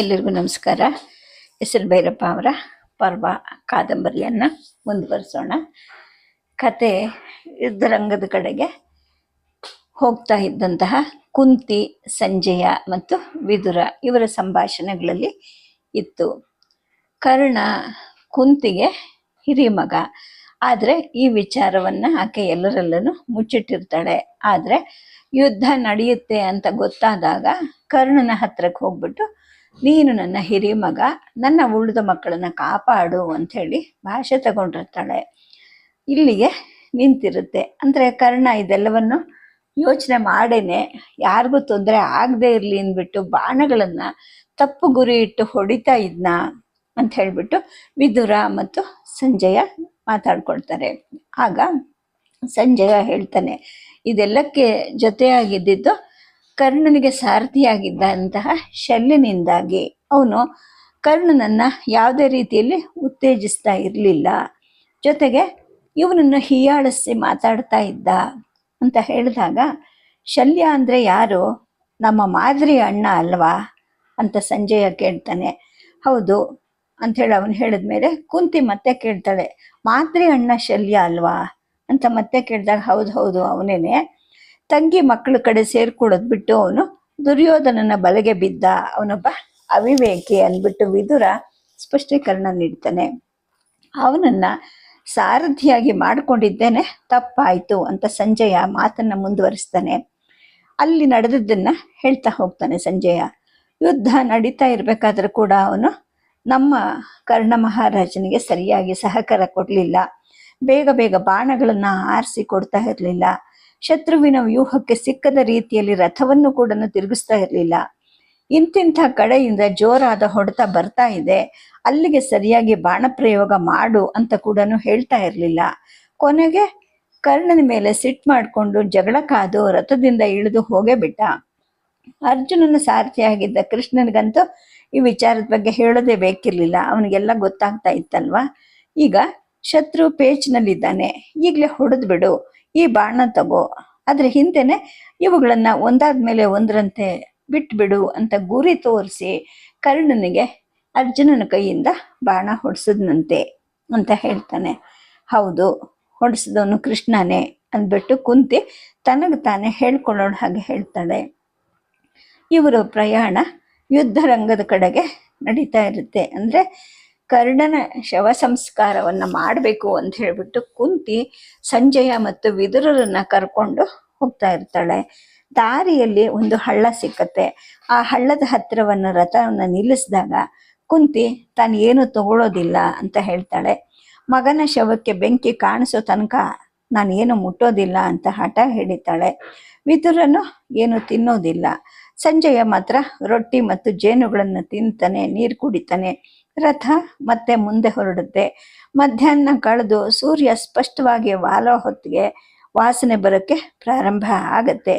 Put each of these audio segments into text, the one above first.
ಎಲ್ಲರಿಗೂ ನಮಸ್ಕಾರ. ಹೆಸರು ಭೈರಪ್ಪ ಅವರ, ಪರ್ವ ಕಾದಂಬರಿಯನ್ನು ಮುಂದುವರಿಸೋಣ. ಕತೆ ಯುದ್ಧರಂಗದ ಕಡೆಗೆ ಹೋಗ್ತಾ ಇದ್ದಂತಹ ಕುಂತಿ, ಸಂಜಯ ಮತ್ತು ವಿದುರ ಇವರ ಸಂಭಾಷಣೆಗಳಲ್ಲಿ ಇತ್ತು. ಕರ್ಣ ಕುಂತಿಗೆ ಹಿರಿಮಗ ಆದರೆ ಈ ವಿಚಾರವನ್ನು ಆಕೆ ಎಲ್ಲರಲ್ಲೂ ಮುಚ್ಚಿಟ್ಟಿರ್ತಾಳೆ. ಆದರೆ ಯುದ್ಧ ನಡೆಯುತ್ತೆ ಅಂತ ಗೊತ್ತಾದಾಗ ಕರ್ಣನ ಹತ್ರಕ್ಕೆ ಹೋಗ್ಬಿಟ್ಟು ನೀನು ನನ್ನ ಹಿರಿಯ ಮಗ, ನನ್ನ ಉಳಿದ ಮಕ್ಕಳನ್ನ ಕಾಪಾಡು ಅಂಥೇಳಿ ಭಾಷೆ ತಗೊಂಡಿರ್ತಾಳೆ. ಇಲ್ಲಿಗೆ ನಿಂತಿರುತ್ತೆ. ಅಂದರೆ ಕರ್ಣ, ಇದೆಲ್ಲವನ್ನು ಯೋಚನೆ ಮಾಡೇನೆ. ಯಾರಿಗೂ ತೊಂದರೆ ಆಗದೆ ಇರಲಿ ಅಂದ್ಬಿಟ್ಟು ಬಾಣಗಳನ್ನು ತಪ್ಪು ಗುರಿ ಇಟ್ಟು ಹೊಡಿತಾ ಇದ್ನ ಅಂತ ಹೇಳಿಬಿಟ್ಟು ವಿದುರ ಮತ್ತು ಸಂಜಯ ಮಾತಾಡ್ಕೊಳ್ತಾರೆ. ಆಗ ಸಂಜಯ ಹೇಳ್ತಾನೆ, ಇದೆಲ್ಲಕ್ಕೆ ಜೊತೆಯಾಗಿದ್ದಿದ್ದು ಕರ್ಣನಿಗೆ ಸಾರಥಿಯಾಗಿದ್ದಂತಹ ಶಲ್ಯನಿಂದಾಗಿ ಅವನು ಕರ್ಣನನ್ನು ಯಾವುದೇ ರೀತಿಯಲ್ಲಿ ಉತ್ತೇಜಿಸ್ತಾ ಇರಲಿಲ್ಲ. ಜೊತೆಗೆ ಇವನನ್ನು ಹೀಯಾಳಿಸಿ ಮಾತಾಡ್ತಾ ಇದ್ದ ಅಂತ ಹೇಳಿದಾಗ, ಶಲ್ಯ ಅಂದರೆ ಯಾರು? ನಮ್ಮ ಮಾದರಿ ಅಣ್ಣ ಅಲ್ವಾ? ಅಂತ ಸಂಜಯ ಕೇಳ್ತಾನೆ. ಹೌದು ಅಂಥೇಳಿ ಅವನು ಹೇಳಿದ ಮೇಲೆ ಕುಂತಿ ಮತ್ತೆ ಕೇಳ್ತಾಳೆ, ಮಾದ್ರಿ ಅಣ್ಣ ಶಲ್ಯ ಅಲ್ವಾ? ಅಂತ ಮತ್ತೆ ಕೇಳಿದಾಗ, ಹೌದು ಹೌದು, ಅವನೇನೆ ತಂಗಿ ಮಕ್ಕಳ ಕಡೆ ಸೇರ್ಕೊಳ್ಳೋದು ಬಿಟ್ಟು ಅವನು ದುರ್ಯೋಧನನ ಬಲೆಗೆ ಬಿದ್ದ ಅವನೊಬ್ಬ ಅವಿವೇಕಿ ಅಂದ್ಬಿಟ್ಟು ವಿದುರ ಸ್ಪಷ್ಟೀಕರಣ ನೀಡ್ತಾನೆ. ಅವನನ್ನ ಸಾರಥಿಯಾಗಿ ಮಾಡಿಕೊಂಡಿದ್ದೇನೆ, ತಪ್ಪಾಯಿತು ಅಂತ ಸಂಜಯ ಮಾತನ್ನ ಮುಂದುವರಿಸ್ತಾನೆ. ಅಲ್ಲಿ ನಡೆದದ್ದನ್ನ ಹೇಳ್ತಾ ಹೋಗ್ತಾನೆ ಸಂಜಯ. ಯುದ್ಧ ನಡೀತಾ ಇರಬೇಕಾದ್ರೂ ಕೂಡ ಅವನು ನಮ್ಮ ಕರ್ಣ ಮಹಾರಾಜನಿಗೆ ಸರಿಯಾಗಿ ಸಹಕಾರ ಕೊಡಲಿಲ್ಲ. ಬೇಗ ಬೇಗ ಬಾಣಗಳನ್ನ ಆರಿಸಿ ಕೊಡ್ತಾ ಇರಲಿಲ್ಲ. ಶತ್ರುವಿನ ವ್ಯೂಹಕ್ಕೆ ಸಿಕ್ಕದ ರೀತಿಯಲ್ಲಿ ರಥವನ್ನು ಕೂಡ ತಿರುಗಿಸ್ತಾ ಇರಲಿಲ್ಲ. ಇಂತಿಂಥ ಕಡೆಯಿಂದ ಜೋರಾದ ಹೊಡೆತ ಬರ್ತಾ ಇದೆ. ಅಲ್ಲಿಗೆ ಸರಿಯಾಗಿ ಬಾಣ ಪ್ರಯೋಗ ಮಾಡು ಅಂತ ಕೂಡ ಹೇಳ್ತಾ ಇರಲಿಲ್ಲ. ಕೊನೆಗೆ ಕರ್ಣನ ಮೇಲೆ ಸಿಟ್ ಮಾಡಿಕೊಂಡು ಜಗಳ ಕಾದು ರಥದಿಂದ ಇಳಿದು ಹೋಗೇ ಬಿಟ್ಟ. ಅರ್ಜುನನ ಸಾರಥಿಯಾಗಿದ್ದ ಕೃಷ್ಣನಿಗಂತೂ ಈ ವಿಚಾರದ ಬಗ್ಗೆ ಹೇಳೋದೇ ಬೇಕಿರ್ಲಿಲ್ಲ. ಅವನಿಗೆಲ್ಲ ಗೊತ್ತಾಗ್ತಾ ಇತ್ತಲ್ವಾ? ಈಗ ಶತ್ರು ಪೇಚ್ನಲ್ಲಿದ್ದಾನೆ. ಈಗಲೇ ಹೊಡೆದು ಬಿಡು ಈ ಬಾಣ ತಗೋ. ಅದ್ರ ಹಿಂದೆನೆ ಇವುಗಳನ್ನ ಒಂದಾದ್ಮೇಲೆ ಒಂದರಂತೆ ಬಿಟ್ಬಿಡು ಅಂತ ಗುರಿ ತೋರಿಸಿ ಕರ್ಣನಿಗೆ ಅರ್ಜುನನ ಕೈಯಿಂದ ಬಾಣ ಹೊಡ್ಸದ್ನಂತೆ ಅಂತ ಹೇಳ್ತಾನೆ. ಹೌದು, ಹೊಡ್ಸಿದವನು ಕೃಷ್ಣನೇ ಅಂದ್ಬಿಟ್ಟು ಕುಂತಿ ತನಗೆ ತಾನೇ ಹೇಳ್ಕೊಳ್ಳೋಣ ಹಾಗೆ ಹೇಳ್ತಾಳೆ. ಇವರ ಪ್ರಯಾಣ ಯುದ್ಧರಂಗದ ಕಡೆಗೆ ನಡೀತಾ ಇರುತ್ತೆ. ಅಂದ್ರೆ ಕರ್ಣನ ಶವ ಸಂಸ್ಕಾರವನ್ನ ಮಾಡಬೇಕು ಅಂತ ಹೇಳಿಬಿಟ್ಟು ಕುಂತಿ ಸಂಜಯ ಮತ್ತು ವಿದುರರನ್ನು ಕರ್ಕೊಂಡು ಹೋಗ್ತಾ ಇರ್ತಾಳೆ. ದಾರಿಯಲ್ಲಿ ಒಂದು ಹಳ್ಳ ಸಿಕ್ಕತ್ತೆ. ಆ ಹಳ್ಳದ ಹತ್ತಿರವನ್ನು ರಥವನ್ನ ನಿಲ್ಲಿಸಿದಾಗ ಕುಂತಿ ತಾನು ಏನು ತಗೊಳ್ಳೋದಿಲ್ಲ ಅಂತ ಹೇಳ್ತಾಳೆ. ಮಗನ ಶವಕ್ಕೆ ಬೆಂಕಿ ಕಾಣಿಸೋ ತನಕ ನಾನು ಏನು ಮುಟ್ಟೋದಿಲ್ಲ ಅಂತ ಹಠ ಹಿಡಿತಾಳೆ ವಿದುರನು ಏನು ತಿನ್ನೋದಿಲ್ಲ. ಸಂಜಯ ಮಾತ್ರ ರೊಟ್ಟಿ ಮತ್ತು ಜೇನುಗಳನ್ನು ತಿಂತಾನೆ, ನೀರು ಕುಡಿತಾನೆ. ರಥ ಮತ್ತೆ ಮುಂದೆ ಹೊರಡುತ್ತೆ. ಮಧ್ಯಾಹ್ನ ಕಳೆದು ಸೂರ್ಯ ಸ್ಪಷ್ಟವಾಗಿ ವಾಲೋ ಹೊತ್ತಿಗೆ ವಾಸನೆ ಬರೋಕ್ಕೆ ಪ್ರಾರಂಭ ಆಗತ್ತೆ.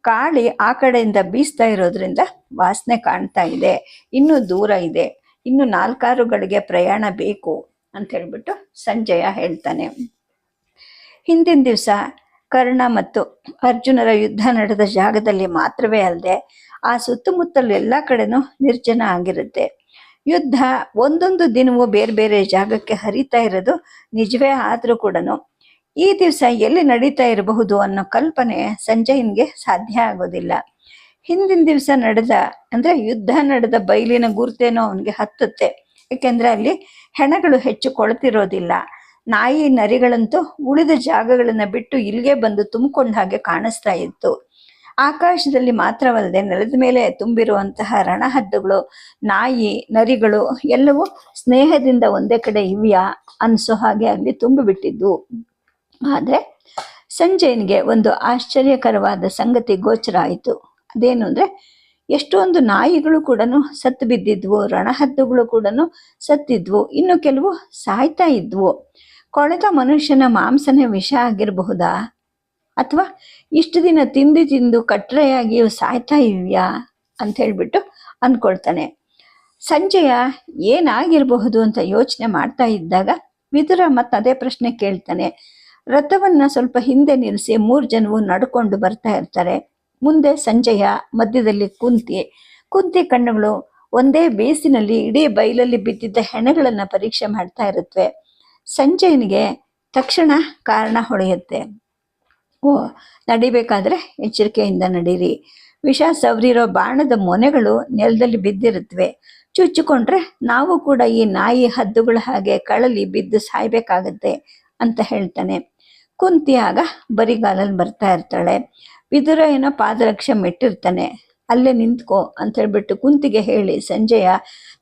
ಕಾಳಿ ಆ ಕಡೆಯಿಂದ ಬೀಸ್ತಾ ಇರೋದ್ರಿಂದ ವಾಸನೆ ಕಾಣ್ತಾ ಇದೆ. ಇನ್ನೂ ದೂರ ಇದೆ. ಇನ್ನು ನಾಲ್ಕಾರು ಗಳಿಗೆ ಪ್ರಯಾಣ ಬೇಕು ಅಂತ ಹೇಳ್ಬಿಟ್ಟು ಸಂಜಯ ಹೇಳ್ತಾನೆ. ಹಿಂದಿನ ದಿವಸ ಕರ್ಣ ಮತ್ತು ಅರ್ಜುನರ ಯುದ್ಧ ನಡೆದ ಜಾಗದಲ್ಲಿ ಮಾತ್ರವೇ ಅಲ್ಲದೆ ಆ ಸುತ್ತಮುತ್ತಲು ಎಲ್ಲ ಕಡೆನೂ ನಿರ್ಜನ ಆಗಿರುತ್ತೆ. ಯುದ್ಧ ಒಂದೊಂದು ದಿನವೂ ಬೇರೆ ಬೇರೆ ಜಾಗಕ್ಕೆ ಹರಿತಾ ಇರೋದು ನಿಜವೇ ಆದರೂ ಕೂಡ ಈ ದಿವಸ ಎಲ್ಲಿ ನಡೀತಾ ಇರಬಹುದು ಅನ್ನೋ ಕಲ್ಪನೆ ಸಂಜಯನ್ಗೆ ಸಾಧ್ಯ ಆಗೋದಿಲ್ಲ. ಹಿಂದಿನ ದಿವಸ ನಡೆದ, ಅಂದ್ರೆ ಯುದ್ಧ ನಡೆದ ಬಯಲಿನ ಗುರುತೇನೋ ಅವನಿಗೆ ಹತ್ತುತ್ತೆ. ಏಕೆಂದರೆ ಅಲ್ಲಿ ಹೆಣಗಳು ಹೆಚ್ಚು ಕೊಳ್ತಿರೋದಿಲ್ಲ. ನಾಯಿ ನರಿಗಳಂತೂ ಉಳಿದ ಜಾಗಗಳನ್ನು ಬಿಟ್ಟು ಇಲ್ಲಿಗೆ ಬಂದು ತುಂಬಿಕೊಂಡ ಹಾಗೆ ಕಾಣಿಸ್ತಾ ಇತ್ತು. ಆಕಾಶದಲ್ಲಿ ಮಾತ್ರವಲ್ಲದೆ ನೆಲದ ಮೇಲೆ ತುಂಬಿರುವಂತಹ ರಣಹದ್ದುಗಳು, ನಾಯಿ, ನರಿಗಳು ಎಲ್ಲವೂ ಸ್ನೇಹದಿಂದ ಒಂದೇ ಕಡೆ ಇವ್ಯಾ ಅನ್ಸೋ ಹಾಗೆ ಅಲ್ಲಿ ತುಂಬಿಬಿಟ್ಟಿದ್ವು ಆದರೆ ಸಂಜಯನಿಗೆ ಒಂದು ಆಶ್ಚರ್ಯಕರವಾದ ಸಂಗತಿ ಗೋಚರ ಆಯಿತು. ಅದೇನು ಅಂದರೆ, ಎಷ್ಟೊಂದು ನಾಯಿಗಳು ಕೂಡ ಸತ್ತು ಬಿದ್ದಿದ್ವು, ರಣಹದ್ದುಗಳು ಕೂಡ ಸತ್ತಿದ್ವು, ಇನ್ನು ಕೆಲವು ಸಾಯ್ತಾ ಇದ್ವು. ಕೊಳೆತ ಮನುಷ್ಯನ ಮಾಂಸನೇ ವಿಷ ಆಗಿರಬಹುದಾ? ಅಥವಾ ಇಷ್ಟು ದಿನ ತಿಂದು ತಿಂದು ಕಟ್ರೆಯಾಗಿ ಸಾಯ್ತಾ ಇವ್ಯಾ ಅಂತ ಹೇಳಿಬಿಟ್ಟು ಅಂದ್ಕೊಳ್ತಾನೆ. ಸಂಜಯ ಏನಾಗಿರಬಹುದು ಅಂತ ಯೋಚನೆ ಮಾಡ್ತಾ ಇದ್ದಾಗ ವಿದುರ ಮತ್ತೆ ಅದೇ ಪ್ರಶ್ನೆ ಕೇಳ್ತಾನೆ. ರಥವನ್ನ ಸ್ವಲ್ಪ ಹಿಂದೆ ನಿಲ್ಲಿಸಿ ಮೂರು ಜನವು ನಡ್ಕೊಂಡು ಬರ್ತಾ ಇರ್ತಾರೆ. ಮುಂದೆ ಸಂಜಯ ಮಧ್ಯದಲ್ಲಿ ಕುಂತಿ ಕುಂತಿ ಕಣ್ಣುಗಳು ಒಂದೇ ಬೇಸಿನಲ್ಲಿ ಇಡೀ ಬೈಲಲ್ಲಿ ಬಿದ್ದಿದ್ದ ಹೆಣಗಳನ್ನು ಪರೀಕ್ಷೆ ಮಾಡ್ತಾ ಇರುತ್ತವೆ ಸಂಜಯನಿಗೆ ತಕ್ಷಣ ಕಾರಣ ಹೊಳೆಯುತ್ತೆ. ನಡಿಬೇಕಾದ್ರೆ ಎಚ್ಚರಿಕೆಯಿಂದ ನಡೀರಿ. ವಿಷ ಸವರಿರೋ ಬಾಣದ ಮೊನೆಗಳು ನೆಲದಲ್ಲಿ ಬಿದ್ದಿರುತ್ತವೆ ಚುಚ್ಚಿಕೊಂಡ್ರೆ ನಾವು ಕೂಡ ಈ ನಾಯಿ ಹದ್ದುಗಳ ಹಾಗೆ ಕಳಲಿ ಬಿದ್ದು ಸಾಯ್ಬೇಕಾಗತ್ತೆ ಅಂತ ಹೇಳ್ತಾನೆ. ಕುಂತಿ ಆಗ ಬರಿಗಾಲಲ್ಲಿ ಬರ್ತಾ ಇರ್ತಾಳೆ. ವಿದುರ ಏನೋ ಪಾದರಕ್ಷೆ ಮೆಟ್ಟಿರ್ತಾನೆ. ಅಲ್ಲೇ ನಿಂತ್ಕೋ ಅಂತ ಹೇಳ್ಬಿಟ್ಟು ಕುಂತಿಗೆ ಹೇಳಿ ಸಂಜೆಯ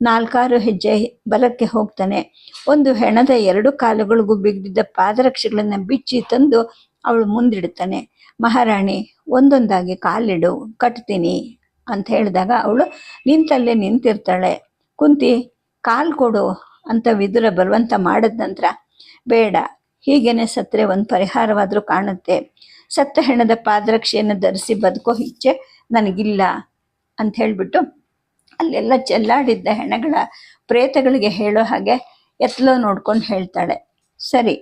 ನಾಲ್ಕಾರು ಹೆಜ್ಜೆ ಬಲಕ್ಕೆ ಹೋಗ್ತಾನೆ. ಒಂದು ಹೆಣದ ಎರಡು ಕಾಲುಗಳಿಗೂ ಬಿಗಿದಿದ್ದ ಪಾದರಕ್ಷೆಗಳನ್ನು ಬಿಚ್ಚಿ ತಂದು ಅವಳು ಮುಂದಿಡ್ತಾನೆ. ಮಹಾರಾಣಿ, ಒಂದೊಂದಾಗಿ ಕಾಲಿಡು, ಕಟ್ತೀನಿ ಅಂತ ಹೇಳಿದಾಗ ಅವಳು ನಿಂತಲ್ಲೇ ನಿಂತಿರ್ತಾಳೆ. ಕುಂತಿ, ಕಾಲು ಕೊಡು ಅಂತ ವಿದುರ ಬಲವಂತ ಮಾಡಿದ ನಂತರ, ಬೇಡ, ಹೀಗೇನೆ ಸತ್ರೆ ಒಂದು ಪರಿಹಾರವಾದರೂ ಕಾಣುತ್ತೆ. ಸತ್ತ ಹೆಣದ ಪಾದರಕ್ಷೆಯನ್ನು ಧರಿಸಿ ಬದುಕೋ ಇಚ್ಛೆ ನನಗಿಲ್ಲ ಅಂತ ಹೇಳಿಬಿಟ್ಟು ಅಲ್ಲೆಲ್ಲ ಚೆಲ್ಲಾಡಿದ್ದ ಹೆಣಗಳ ಪ್ರೇತಗಳಿಗೆ ಹೇಳೋ ಹಾಗೆ ಎತ್ತಲೋ ನೋಡ್ಕೊಂಡು ಹೇಳ್ತಾಳೆ. ಸರಿ,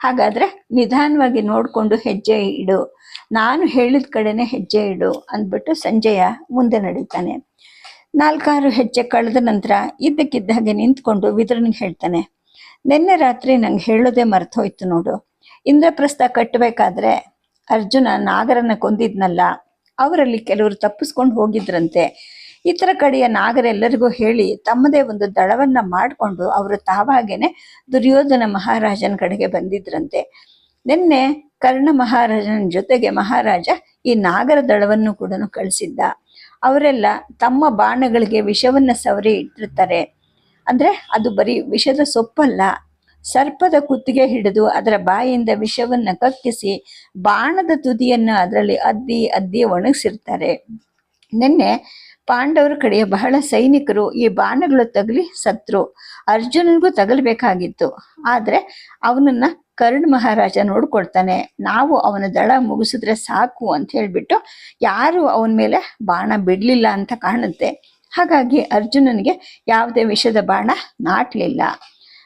ಹಾಗಾದರೆ ನಿಧಾನವಾಗಿ ನೋಡಿಕೊಂಡು ಹೆಜ್ಜೆ ಇಡು. ನಾನು ಹೇಳಿದ ಕಡೆನೇ ಹೆಜ್ಜೆ ಇಡು ಅಂದ್ಬಿಟ್ಟು ಸಂಜೆಯ ಮುಂದೆ ನಡೀತಾನೆ. ನಾಲ್ಕಾರು ಹೆಜ್ಜೆ ಕಳೆದ ನಂತರ ಇದ್ದಕ್ಕಿದ್ದ ಹಾಗೆ ನಿಂತ್ಕೊಂಡು ವಿದ್ರನಿಗೆ ಹೇಳ್ತಾನೆ, ನಿನ್ನೆ ರಾತ್ರಿ ನಂಗೆ ಹೇಳೋದೇ ಮರ್ತೋಯ್ತು ನೋಡು. ಇಂದ್ರಪ್ರಸ್ಥ ಕಟ್ಟಬೇಕಾದ್ರೆ ಅರ್ಜುನ ನಾಗರನ್ನ ಕೊಂದಿದ್ನಲ್ಲ, ಅವರಲ್ಲಿ ಕೆಲವರು ತಪ್ಪಿಸ್ಕೊಂಡು ಹೋಗಿದ್ರಂತೆ. ಇತರ ಕಡೆಯ ನಾಗರೆಲ್ಲರಿಗೂ ಹೇಳಿ ತಮ್ಮದೇ ಒಂದು ದಳವನ್ನ ಮಾಡಿಕೊಂಡು ಅವರು ತಾವಾಗೇನೆ ದುರ್ಯೋಧನ ಮಹಾರಾಜನ ಕಡೆಗೆ ಬಂದಿದ್ರಂತೆ. ನಿನ್ನೆ ಕರ್ಣ ಮಹಾರಾಜನ ಜೊತೆಗೆ ಮಹಾರಾಜ ಈ ನಾಗರ ದಳವನ್ನು ಕೂಡ ಕಳಿಸಿದ್ದ. ಅವರೆಲ್ಲ ತಮ್ಮ ಬಾಣಗಳಿಗೆ ವಿಷವನ್ನ ಸವರಿ ಇಟ್ಟಿರ್ತಾರೆ. ಅಂದ್ರೆ ಅದು ಬರೀ ವಿಷದ ಸೊಪ್ಪಲ್ಲ ಸರ್ಪದ ಕುತ್ತಿಗೆ ಹಿಡಿದು ಅದರ ಬಾಯಿಂದ ವಿಷವನ್ನು ಕಕ್ಕಿಸಿ ಬಾಣದ ತುದಿಯನ್ನು ಅದರಲ್ಲಿ ಅದ್ದಿ ಅದ್ದಿ ಒಣಗಿಸಿರ್ತಾರೆ. ನಿನ್ನೆ ಪಾಂಡವರ ಕಡೆಯ ಬಹಳ ಸೈನಿಕರು ಈ ಬಾಣಗಳು ತಗಲಿ ಸತ್ರು. ಅರ್ಜುನನಿಗೂ ತಗಲಬೇಕಾಗಿತ್ತು. ಆದರೆ ಅವನನ್ನ ಕರ್ಣ ಮಹಾರಾಜ ನೋಡ್ಕೊಳ್ತಾನೆ. ನಾವು ಅವನ ದಳ ಮುಗಿಸಿದ್ರೆ ಸಾಕು ಅಂತ ಹೇಳಿಬಿಟ್ಟು ಯಾರು ಅವನ ಮೇಲೆ ಬಾಣ ಬಿಡಲಿಲ್ಲ ಅಂತ ಕಾಣುತ್ತೆ. ಹಾಗಾಗಿ ಅರ್ಜುನನಿಗೆ ಯಾವುದೇ ವಿಷದ ಬಾಣ ನಾಟ್ಲಿಲ್ಲ.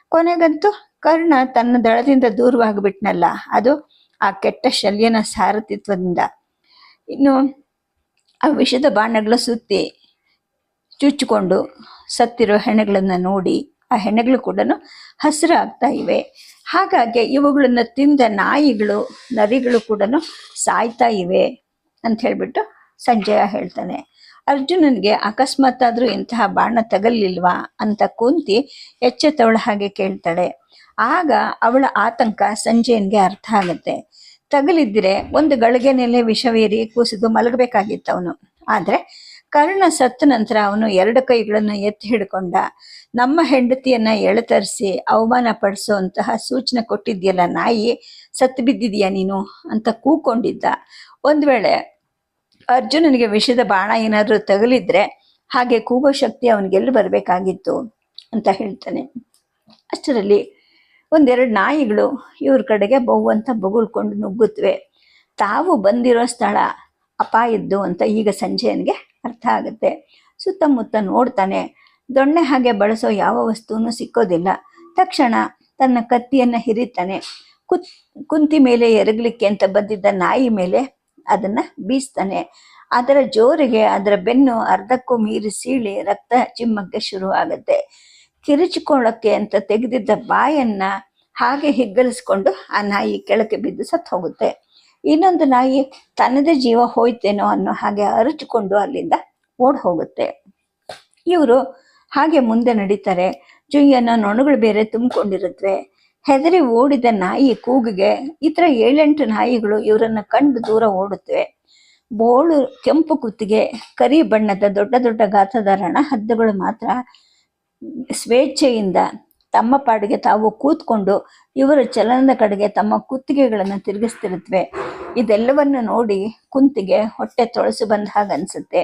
ಕೊನೆಗಂತೂ ಕರ್ಣ ತನ್ನ ದಳದಿಂದ ದೂರವಾಗಿಬಿಟ್ನಲ್ಲ, ಅದು ಆ ಕೆಟ್ಟ ಶಲ್ಯನ ಸಾರಥಿತ್ವದಿಂದ ಇನ್ನು ಆ ವಿಷದ ಬಾಣಗಳ ಸುತ್ತಿ ಚುಚ್ಚಿಕೊಂಡು ಸತ್ತಿರೋ ಹೆಣಗಳನ್ನು ನೋಡಿ ಆ ಹೆಣಗಳು ಕೂಡ ಹಸಿರಾಗ್ತಾ ಇವೆ. ಹಾಗಾಗಿ ಇವುಗಳನ್ನು ತಿಂದ ನಾಯಿಗಳು, ನರಿಗಳು ಕೂಡ ಸಾಯ್ತಾ ಇವೆ ಅಂತ ಹೇಳಿಬಿಟ್ಟು ಸಂಜಯ ಹೇಳ್ತಾನೆ. ಅರ್ಜುನನಿಗೆ ಅಕಸ್ಮಾತ್ ಆದ್ರೂ ಇಂತಹ ಬಾಣ ತಗಲಿಲ್ವಾ ಅಂತ ಕುಂತಿ ಎಚ್ಚೆತ್ತವಳ ಹಾಗೆ ಕೇಳ್ತಾಳೆ. ಆಗ ಅವಳ ಆತಂಕ ಸಂಜಯನ್ಗೆ ಅರ್ಥ ಆಗುತ್ತೆ. ತಗಲಿದ್ರೆ ಒಂದು ಗಳಿಗೆನೆಲೆ ವಿಷವೇರಿ ಕೂಸಿದು ಮಲಗಬೇಕಾಗಿತ್ತು ಅವನು. ಆದ್ರೆ ಕರ್ಣ ಸತ್ತ ನಂತರ ಅವನು ಎರಡು ಕೈಗಳನ್ನು ಎತ್ತಿ ಹಿಡ್ಕೊಂಡ, ನಮ್ಮ ಹೆಂಡತಿಯನ್ನ ಎಳೆತರಿಸಿ ಅವಮಾನ ಪಡಿಸುವಂತಹ ಸೂಚನೆ ಕೊಟ್ಟಿದ್ಯಲ್ಲ ನಾಯಿ, ಸತ್ತು ಬಿದ್ದಿದ್ಯಾ ನೀನು? ಅಂತ ಕೂಕೊಂಡಿದ್ದ. ಒಂದು ವೇಳೆ ಅರ್ಜುನನಿಗೆ ವಿಷದ ಬಾಣ ಏನಾದರೂ ತಗಲಿದ್ರೆ ಹಾಗೆ ಕೂಗೋ ಶಕ್ತಿ ಅವನಿಗೆಲ್ಲಿ ಬರಬೇಕಾಗಿತ್ತು ಅಂತ ಹೇಳ್ತಾನೆ. ಅಷ್ಟರಲ್ಲಿ ಒಂದೆರಡು ನಾಯಿಗಳು ಇವ್ರ ಕಡೆಗೆ ಬಹು ಅಂತ ಬೊಗಳ್ಕೊಂಡು ನುಗ್ಗುತ್ತವೆ ತಾವು ಬಂದಿರೋ ಸ್ಥಳ ಅಪಾಯದ್ದು ಅಂತ ಈಗ ಸಂಜೆಯನಿಗೆ ಅರ್ಥ ಆಗುತ್ತೆ. ಸುತ್ತಮುತ್ತ ನೋಡ್ತಾನೆ. ದೊಣ್ಣೆ ಹಾಗೆ ಬಳಸೋ ಯಾವ ವಸ್ತುವನ್ನು ಸಿಕ್ಕೋದಿಲ್ಲ. ತಕ್ಷಣ ತನ್ನ ಕತ್ತಿಯನ್ನು ಹಿರಿತಾನೆ. ಕುತ್, ಕುಂತಿ ಮೇಲೆ ಎರಗಲಿಕ್ಕೆ ಅಂತ ಬಂದಿದ್ದ ನಾಯಿ ಮೇಲೆ ಅದನ್ನ ಬೀಸ್ತಾನೆ. ಅದರ ಜೋರಿಗೆ ಅದರ ಬೆನ್ನು ಅರ್ಧಕ್ಕೂ ಮೀರಿ ಸೀಳಿ ರಕ್ತ ಚಿಮ್ಮಕ್ಕೆ ಶುರು ಆಗುತ್ತೆ ಕಿರಿಚಿಕೊಳ್ಳಕ್ಕೆ ಅಂತ ತೆಗೆದಿದ್ದ ಬಾಯನ್ನ ಹಾಗೆ ಹಿಗ್ಗಲಿಸ್ಕೊಂಡು ಆ ನಾಯಿ ಕೆಳಕ್ಕೆ ಬಿದ್ದು ಸತ್ತು ಹೋಗುತ್ತೆ. ಇನ್ನೊಂದು ನಾಯಿ ತನ್ನದೇ ಜೀವ ಹೋಯ್ತೇನೋ ಅನ್ನೋ ಹಾಗೆ ಅರಚಿಕೊಂಡು ಅಲ್ಲಿಂದ ಓಡ್ ಹೋಗುತ್ತೆ. ಇವರು ಹಾಗೆ ಮುಂದೆ ನಡೀತಾರೆ. ಜುಯ್ಯನ ನೊಣಗಳು ಬೇರೆ ತುಂಬಿಕೊಂಡಿರುತ್ತವೆ ಹೆದರಿ ಓಡಿದ ನಾಯಿ ಕೂಗಿಗೆ ಇತರ ಏಳೆಂಟು ನಾಯಿಗಳು ಇವರನ್ನ ಕಂಡು ದೂರ ಓಡುತ್ತವೆ ಬೋಳು ಕೆಂಪು ಕುತ್ತಿಗೆ, ಕರಿ ಬಣ್ಣದ ದೊಡ್ಡ ದೊಡ್ಡ ಗಾತ್ರದ ರಣ ಹದ್ದುಗಳು ಮಾತ್ರ ಸ್ವೇಚ್ಛೆಯಿಂದ ತಮ್ಮ ಪಾಡಿಗೆ ತಾವು ಕೂತ್ಕೊಂಡು ಇವರ ಚಲನದ ಕಡೆಗೆ ತಮ್ಮ ಕುತ್ತಿಗೆಗಳನ್ನು ತಿರುಗಿಸ್ತಿರುತ್ತವೆ ಇದೆಲ್ಲವನ್ನು ನೋಡಿ ಕುಂತಿಗೆ ಹೊಟ್ಟೆ ತೊಳಸು ಬಂದ ಹಾಗೆ ಅನ್ಸುತ್ತೆ.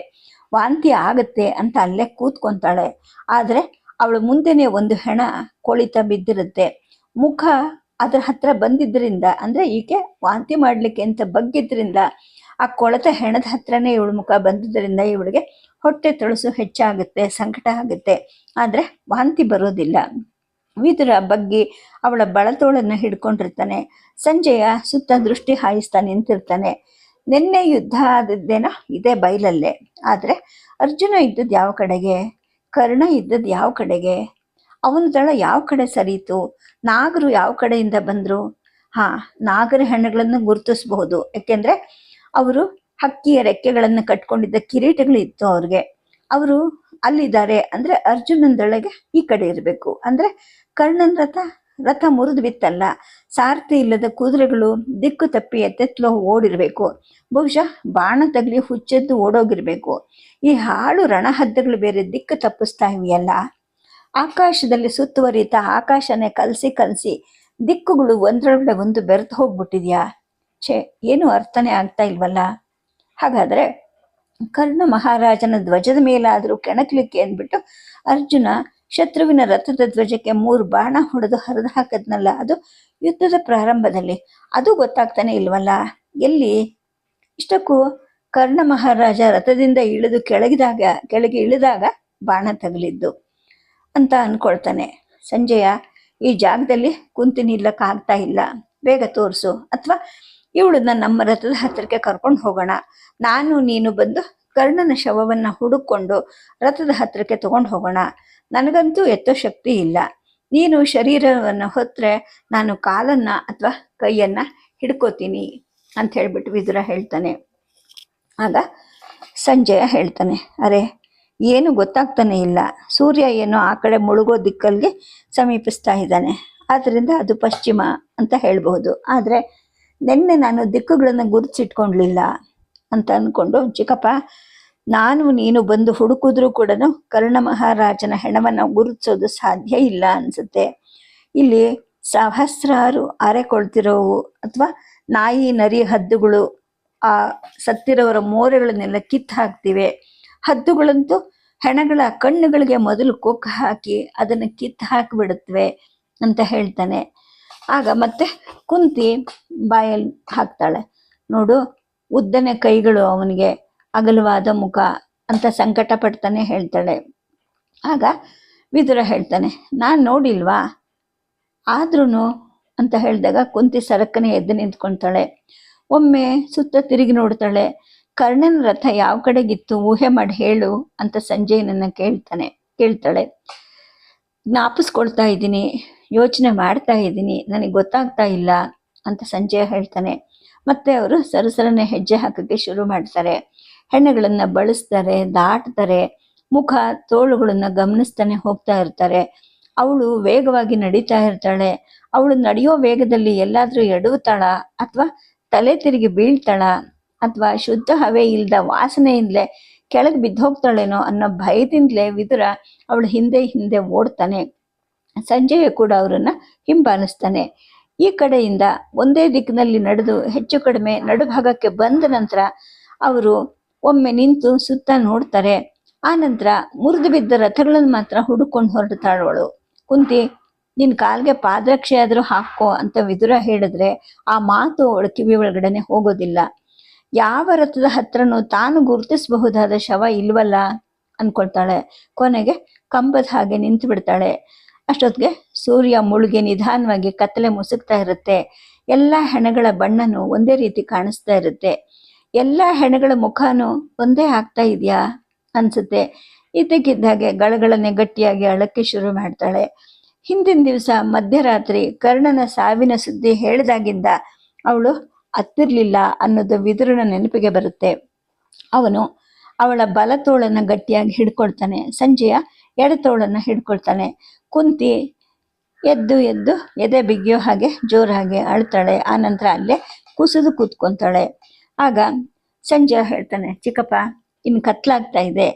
ವಾಂತಿ ಆಗುತ್ತೆ ಅಂತ ಅಲ್ಲೇ ಕೂತ್ಕೊಂತಾಳೆ. ಆದರೆ ಅವಳು ಮುಂದೆನೆ ಒಂದು ಹೆಣ ಕೊಳಿತ ಬಿದ್ದಿರುತ್ತೆ. ಮುಖ ಅದ್ರ ಹತ್ರ ಬಂದಿದ್ದರಿಂದ, ಅಂದರೆ ಈಕೆ ವಾಂತಿ ಮಾಡಲಿಕ್ಕೆ ಅಂತ ಬಗ್ಗಿದ್ದರಿಂದ ಆ ಕೊಳೆತ ಹೆಣದ ಹತ್ರನೇ ಇವಳ ಮುಖ ಬಂದಿದ್ದರಿಂದ ಇವಳಿಗೆ ಹೊಟ್ಟೆ ತೊಳಸು ಹೆಚ್ಚಾಗುತ್ತೆ, ಸಂಕಟ ಆಗುತ್ತೆ. ಆದರೆ ವಾಂತಿ ಬರೋದಿಲ್ಲ. ವಿದುರ ಬಗ್ಗಿ ಅವಳ ಬಳತೋಳನ್ನು ಹಿಡ್ಕೊಂಡಿರ್ತಾನೆ. ಸಂಜೆಯ ಸುತ್ತ ದೃಷ್ಟಿ ಹಾಯಿಸ್ತಾ ನಿಂತಿರ್ತಾನೆ. ನಿನ್ನೆ ಯುದ್ಧ ಆದದ್ದೇನೋ ಇದೇ ಬೈಲಲ್ಲೇ ಆದ್ರೆ ಅರ್ಜುನ ಇದ್ದದ್ದು ಯಾವ ಕಡೆಗೆ? ಕರ್ಣ ಇದ್ದದ್ದು ಯಾವ ಕಡೆಗೆ? ಅವನ ದಳ ಯಾವ ಕಡೆ ಸರಿಯಿತು ನಾಗರು ಯಾವ ಕಡೆಯಿಂದ ಬಂದ್ರು? ಹಾ, ನಾಗರ ಹೆಣ್ಣುಗಳನ್ನು ಗುರುತಿಸಬಹುದು. ಯಾಕೆಂದ್ರೆ ಅವರು ಹಕ್ಕಿಯ ರೆಕ್ಕೆಗಳನ್ನು ಕಟ್ಕೊಂಡಿದ್ದ ಕಿರೀಟಗಳು ಇತ್ತು ಅವ್ರಿಗೆ. ಅವರು ಅಲ್ಲಿದ್ದಾರೆ ಅಂದ್ರೆ ಅರ್ಜುನಂದೊಳಗೆ ಈ ಕಡೆ ಇರಬೇಕು. ಅಂದ್ರೆ ಕರ್ಣನ್ ರಥ ರಥ ಮುರಿದು ಬಿತ್ತಲ್ಲ. ಸಾರಥಿ ಇಲ್ಲದ ಕುದುರೆಗಳು ದಿಕ್ಕು ತಪ್ಪಿ ಎತ್ತೆತ್ಲೋ ಓಡಿರಬೇಕು. ಬಹುಶಃ ಬಾಣ ತಗಲಿ ಹುಚ್ಚೆದ್ದು ಓಡೋಗಿರ್ಬೇಕು. ಈ ಹಾಳು ರಣಹದ್ದಗಳು ಬೇರೆ ದಿಕ್ಕು ತಪ್ಪಿಸ್ತಾ ಇವೆಯಲ್ಲ. ಆಕಾಶದಲ್ಲಿ ಸುತ್ತುವರಿತ ಆಕಾಶನೇ ಕಲಸಿ ಕಲಸಿ ದಿಕ್ಕುಗಳು ಒಂದರೊಳಗಡೆ ಒಂದು ಬೆರೆತು ಹೋಗ್ಬಿಟ್ಟಿದ್ಯಾ? ಛೇ, ಏನು ಅರ್ಥನೇ ಆಗ್ತಾ ಇಲ್ವಲ್ಲ? ಹಾಗಾದ್ರೆ ಕರ್ಣ ಮಹಾರಾಜನ ಧ್ವಜದ ಮೇಲಾದರೂ ಕೆಣಕ್ಲಿಕ್ಕೆ ಅಂದ್ಬಿಟ್ಟು, ಅರ್ಜುನ, ಶತ್ರುವಿನ ರಥದ ಧ್ವಜಕ್ಕೆ ಮೂರು ಬಾಣ ಹೊಡೆದು ಹರಿದು ಹಾಕದ್ನಲ್ಲ, ಅದು ಯುದ್ಧದ ಪ್ರಾರಂಭದಲ್ಲಿ. ಅದು ಗೊತ್ತಾಗ್ತಾನೆ ಇಲ್ವಲ್ಲ? ಎಲ್ಲಿ? ಇಷ್ಟಕ್ಕೂ ಕರ್ಣ ಮಹಾರಾಜ ರಥದಿಂದ ಇಳಿದು ಕೆಳಗಿದಾಗ, ಕೆಳಗೆ ಇಳಿದಾಗ ಬಾಣ ತಗಲಿದ್ದು ಅಂತ ಅನ್ಕೊಳ್ತಾನೆ. ಸಂಜಯ, ಈ ಜಾಗದಲ್ಲಿ ಕುಂತು ನಿಲ್ಲಕ್ಕಾಗ್ತಾ ಇಲ್ಲ. ಬೇಗ ತೋರಿಸು. ಅಥವಾ ಇವಳನ್ನ ನಮ್ಮ ರಥದ ಹತ್ತಿರಕ್ಕೆ ಕರ್ಕೊಂಡು ಹೋಗೋಣ. ನಾನು ನೀನು ಬಂದು ಕರ್ಣನ ಶವವನ್ನ ಹುಡುಕೊಂಡು ರಥದ ಹತ್ತಿರಕ್ಕೆ ತಗೊಂಡು ಹೋಗೋಣ. ನನಗಂತೂ ಎತ್ತೋ ಶಕ್ತಿ ಇಲ್ಲ. ನೀನು ಶರೀರವನ್ನು ಹೊತ್ತರೆ ನಾನು ಕಾಲನ್ನ ಅಥವಾ ಕೈಯನ್ನ ಹಿಡ್ಕೋತೀನಿ ಅಂತ ಹೇಳ್ಬಿಟ್ಟು ವಿದುರ ಹೇಳ್ತಾನೆ. ಆಗ ಸಂಜಯ ಹೇಳ್ತಾನೆ, ಅರೆ, ಏನು ಗೊತ್ತಾಗ್ತಾನೆ ಇಲ್ಲ. ಸೂರ್ಯ ಏನೋ ಆ ಕಡೆ ಮುಳುಗೋ ದಿಕ್ಕಲ್ಲಿಗೆ ಸಮೀಪಿಸ್ತಾ ಇದ್ದಾನೆ. ಆದ್ದರಿಂದ ಅದು ಪಶ್ಚಿಮ ಅಂತ ಹೇಳಬಹುದು. ಆದರೆ ನಿನ್ನೆ ನಾನು ದಿಕ್ಕುಗಳನ್ನು ಗುರುತಿಸಿಟ್ಕೊಂಡ್ಲಿಲ್ಲ ಅಂತ ಅಂದ್ಕೊಂಡು ಚಿಕ್ಕಪ್ಪ, ನಾನು ನೀನು ಬಂದು ಹುಡುಕಿದ್ರೂ ಕೂಡ ಕರ್ಣ ಮಹಾರಾಜನ ಹೆಣವನ್ನು ಗುರುತಿಸೋದು ಸಾಧ್ಯ ಇಲ್ಲ ಅನ್ಸುತ್ತೆ. ಇಲ್ಲಿ ಸಹಸ್ರಾರು ಅರೆಕೊಳ್ತಿರೋವು ಅಥವಾ ನಾಯಿ ನರಿ ಹದ್ದುಗಳು, ಆ ಸತ್ತಿರೋರ ಮೋರೆಗಳನ್ನೆಲ್ಲ ಕಿತ್ತು ಹಾಕ್ತಿವೆ. ಹದ್ದುಗಳಂತೂ ಹೆಣಗಳ ಕಣ್ಣುಗಳಿಗೆ ಮೊದಲು ಕೊಕ್ಕು ಹಾಕಿ ಅದನ್ನು ಕಿತ್ತು ಹಾಕಿಬಿಡುತ್ತವೆ ಅಂತ ಹೇಳ್ತಾನೆ. ಆಗ ಮತ್ತೆ ಕುಂತಿ ಬಾಯಲ್ಲಿ ಹಾಕ್ತಾಳೆ. ನೋಡು, ಉದ್ದನೆ ಕೈಗಳು ಅವನಿಗೆ ಅಗಲವಾದ ಮುಖ ಅಂತ ಸಂಕಟ ಪಡ್ತಾನೆ ಹೇಳ್ತಾಳೆ. ಆಗ ವಿದುರ ಹೇಳ್ತಾನೆ, ನಾನು ನೋಡಿಲ್ವಾ? ಆದ್ರೂ ಅಂತ ಹೇಳಿದಾಗ ಕುಂತಿ ಸರಕ್ಕನೆ ಎದ್ದು ನಿಂತ್ಕೊಳ್ತಾಳೆ. ಒಮ್ಮೆ ಸುತ್ತ ತಿರುಗಿ ನೋಡ್ತಾಳೆ, ಕರ್ಣನ ರಥ ಯಾವ ಕಡೆಗಿತ್ತು, ಊಹೆ ಮಾಡಿ ಹೇಳು ಅಂತ ಸಂಜಯನನ್ನ ಕೇಳ್ತಾನೆ, ಕೇಳ್ತಾಳೆ. ಜ್ಞಾಪಿಸ್ಕೊಳ್ತಾ ಇದ್ದೀನಿ ಯೋಚನೆ ಮಾಡ್ತಾ ಇದ್ದೀನಿ, ನನಗೆ ಗೊತ್ತಾಗ್ತಾ ಇಲ್ಲ ಅಂತ ಸಂಜಯ ಹೇಳ್ತಾನೆ. ಮತ್ತೆ ಅವರು ಸರಸರನೆ ಹೆಜ್ಜೆ ಹಾಕಕ್ಕೆ ಶುರು ಮಾಡ್ತಾರೆ. ಹೆಣ್ಣುಗಳನ್ನ ಬಳಸ್ತಾರೆ, ದಾಟ್ತಾರೆ, ಮುಖ ತೋಳುಗಳನ್ನು ಗಮನಿಸ್ತಾನೆ ಹೋಗ್ತಾ ಇರ್ತಾರೆ. ಅವಳು ವೇಗವಾಗಿ ನಡೀತಾ ಇರ್ತಾಳೆ. ಅವಳು ನಡೆಯೋ ವೇಗದಲ್ಲಿ ಎಲ್ಲಾದರೂ ಎಡವುತ್ತಾಳ ಅಥವಾ ತಲೆ ತಿರುಗಿ ಬೀಳ್ತಾಳ ಅಥವಾ ಶುದ್ಧ ಹವೆ ಇಲ್ಲದ ವಾಸನೆಯಿಂದಲೇ ಕೆಳಗೆ ಬಿದ್ದು ಹೋಗ್ತಾಳೇನೋ ಅನ್ನೋ ಭಯದಿಂದಲೇ ವಿದುರ ಅವಳು ಹಿಂದೆ ಹಿಂದೆ ಓಡ್ತಾನೆ. ಸಂಜಯ ಕೂಡ ಅವರನ್ನ ಹಿಂಬಾಲಿಸ್ತಾನೆ. ಈ ಕಡೆಯಿಂದ ಒಂದೇ ದಿಕ್ಕಿನಲ್ಲಿ ನಡೆದು ಹೆಚ್ಚು ಕಡಿಮೆ ನಡುಭಾಗಕ್ಕೆ ಬಂದ ನಂತರ ಅವರು ಒಮ್ಮೆ ನಿಂತು ಸುತ್ತ ನೋಡ್ತಾರೆ. ಆ ನಂತರ ಮುರಿದು ಬಿದ್ದ ರಥಗಳನ್ನು ಮಾತ್ರ ಹುಡುಕೊಂಡು ಹೊರಡ್ತಾಳವಳು ಕುಂತಿ, ನಿನ್ ಕಾಲ್ಗೆ ಪಾದರಕ್ಷೆ ಆದ್ರೂ ಹಾಕೋ ಅಂತ ವಿದುರ ಹೇಳಿದ್ರೆ ಆ ಮಾತು ಅವಳ ಕಿವಿ ಒಳಗಡೆನೆ ಹೋಗೋದಿಲ್ಲ. ಯಾವ ರಥದ ಹತ್ರನೂ ತಾನು ಗುರುತಿಸಬಹುದಾದ ಶವ ಇಲ್ವಲ್ಲ? ಅನ್ಕೊಳ್ತಾಳೆ. ಕೊನೆಗೆ ಕಂಬದ ಹಾಗೆ ನಿಂತು ಬಿಡ್ತಾಳೆ. ಅಷ್ಟೊತ್ತಿಗೆ ಸೂರ್ಯ ಮುಳುಗಿ ನಿಧಾನವಾಗಿ ಕತ್ತಲೆ ಮುಸುಕ್ತಾ ಇರುತ್ತೆ. ಎಲ್ಲ ಹೆಣಗಳ ಬಣ್ಣನೂ ಒಂದೇ ರೀತಿ ಕಾಣಿಸ್ತಾ ಇರುತ್ತೆ. ಎಲ್ಲ ಹೆಣಗಳ ಮುಖನೂ ಒಂದೇ ಆಗ್ತಾ ಇದೆಯಾ? ಅನ್ಸುತ್ತೆ. ಇದ್ದಕ್ಕಿದ್ದಾಗೆ ಗಳಗಳನ್ನೇ ಗಟ್ಟಿಯಾಗಿ ಅಳಕ್ಕೆ ಶುರು ಮಾಡ್ತಾಳೆ. ಹಿಂದಿನ ದಿವಸ ಮಧ್ಯರಾತ್ರಿ ಕರ್ಣನ ಸಾವಿನ ಸುದ್ದಿ ಹೇಳಿದಾಗಿಂದ ಅವಳು ಹತ್ತಿರ್ಲಿಲ್ಲ ಅನ್ನೋದು ವಿದುರನ ನೆನಪಿಗೆ ಬರುತ್ತೆ. ಅವನು ಅವಳ ಬಲತೋಳನ್ನ ಗಟ್ಟಿಯಾಗಿ ಹಿಡ್ಕೊಳ್ತಾನೆ. ಸಂಜೆಯ ಎಡತೋಳನ್ನ ಹಿಡ್ಕೊಳ್ತಾನೆ. ಕುಂತಿ ಎದ್ದು ಎದ್ದು ಎದೆ ಬಿಗಿಯೋ ಹಾಗೆ ಜೋರಾಗಿ ಅಳ್ತಾಳೆ. ಆ ನಂತರ ಅಲ್ಲೇ ಕುಸಿದು ಕೂತ್ಕೊಂತಾಳೆ. ಆಗ ಸಂಜೆ ಹೇಳ್ತಾನೆ, ಚಿಕ್ಕಪ್ಪ ಇನ್ನು ಕತ್ಲಾಗ್ತಾ ಇದೆ.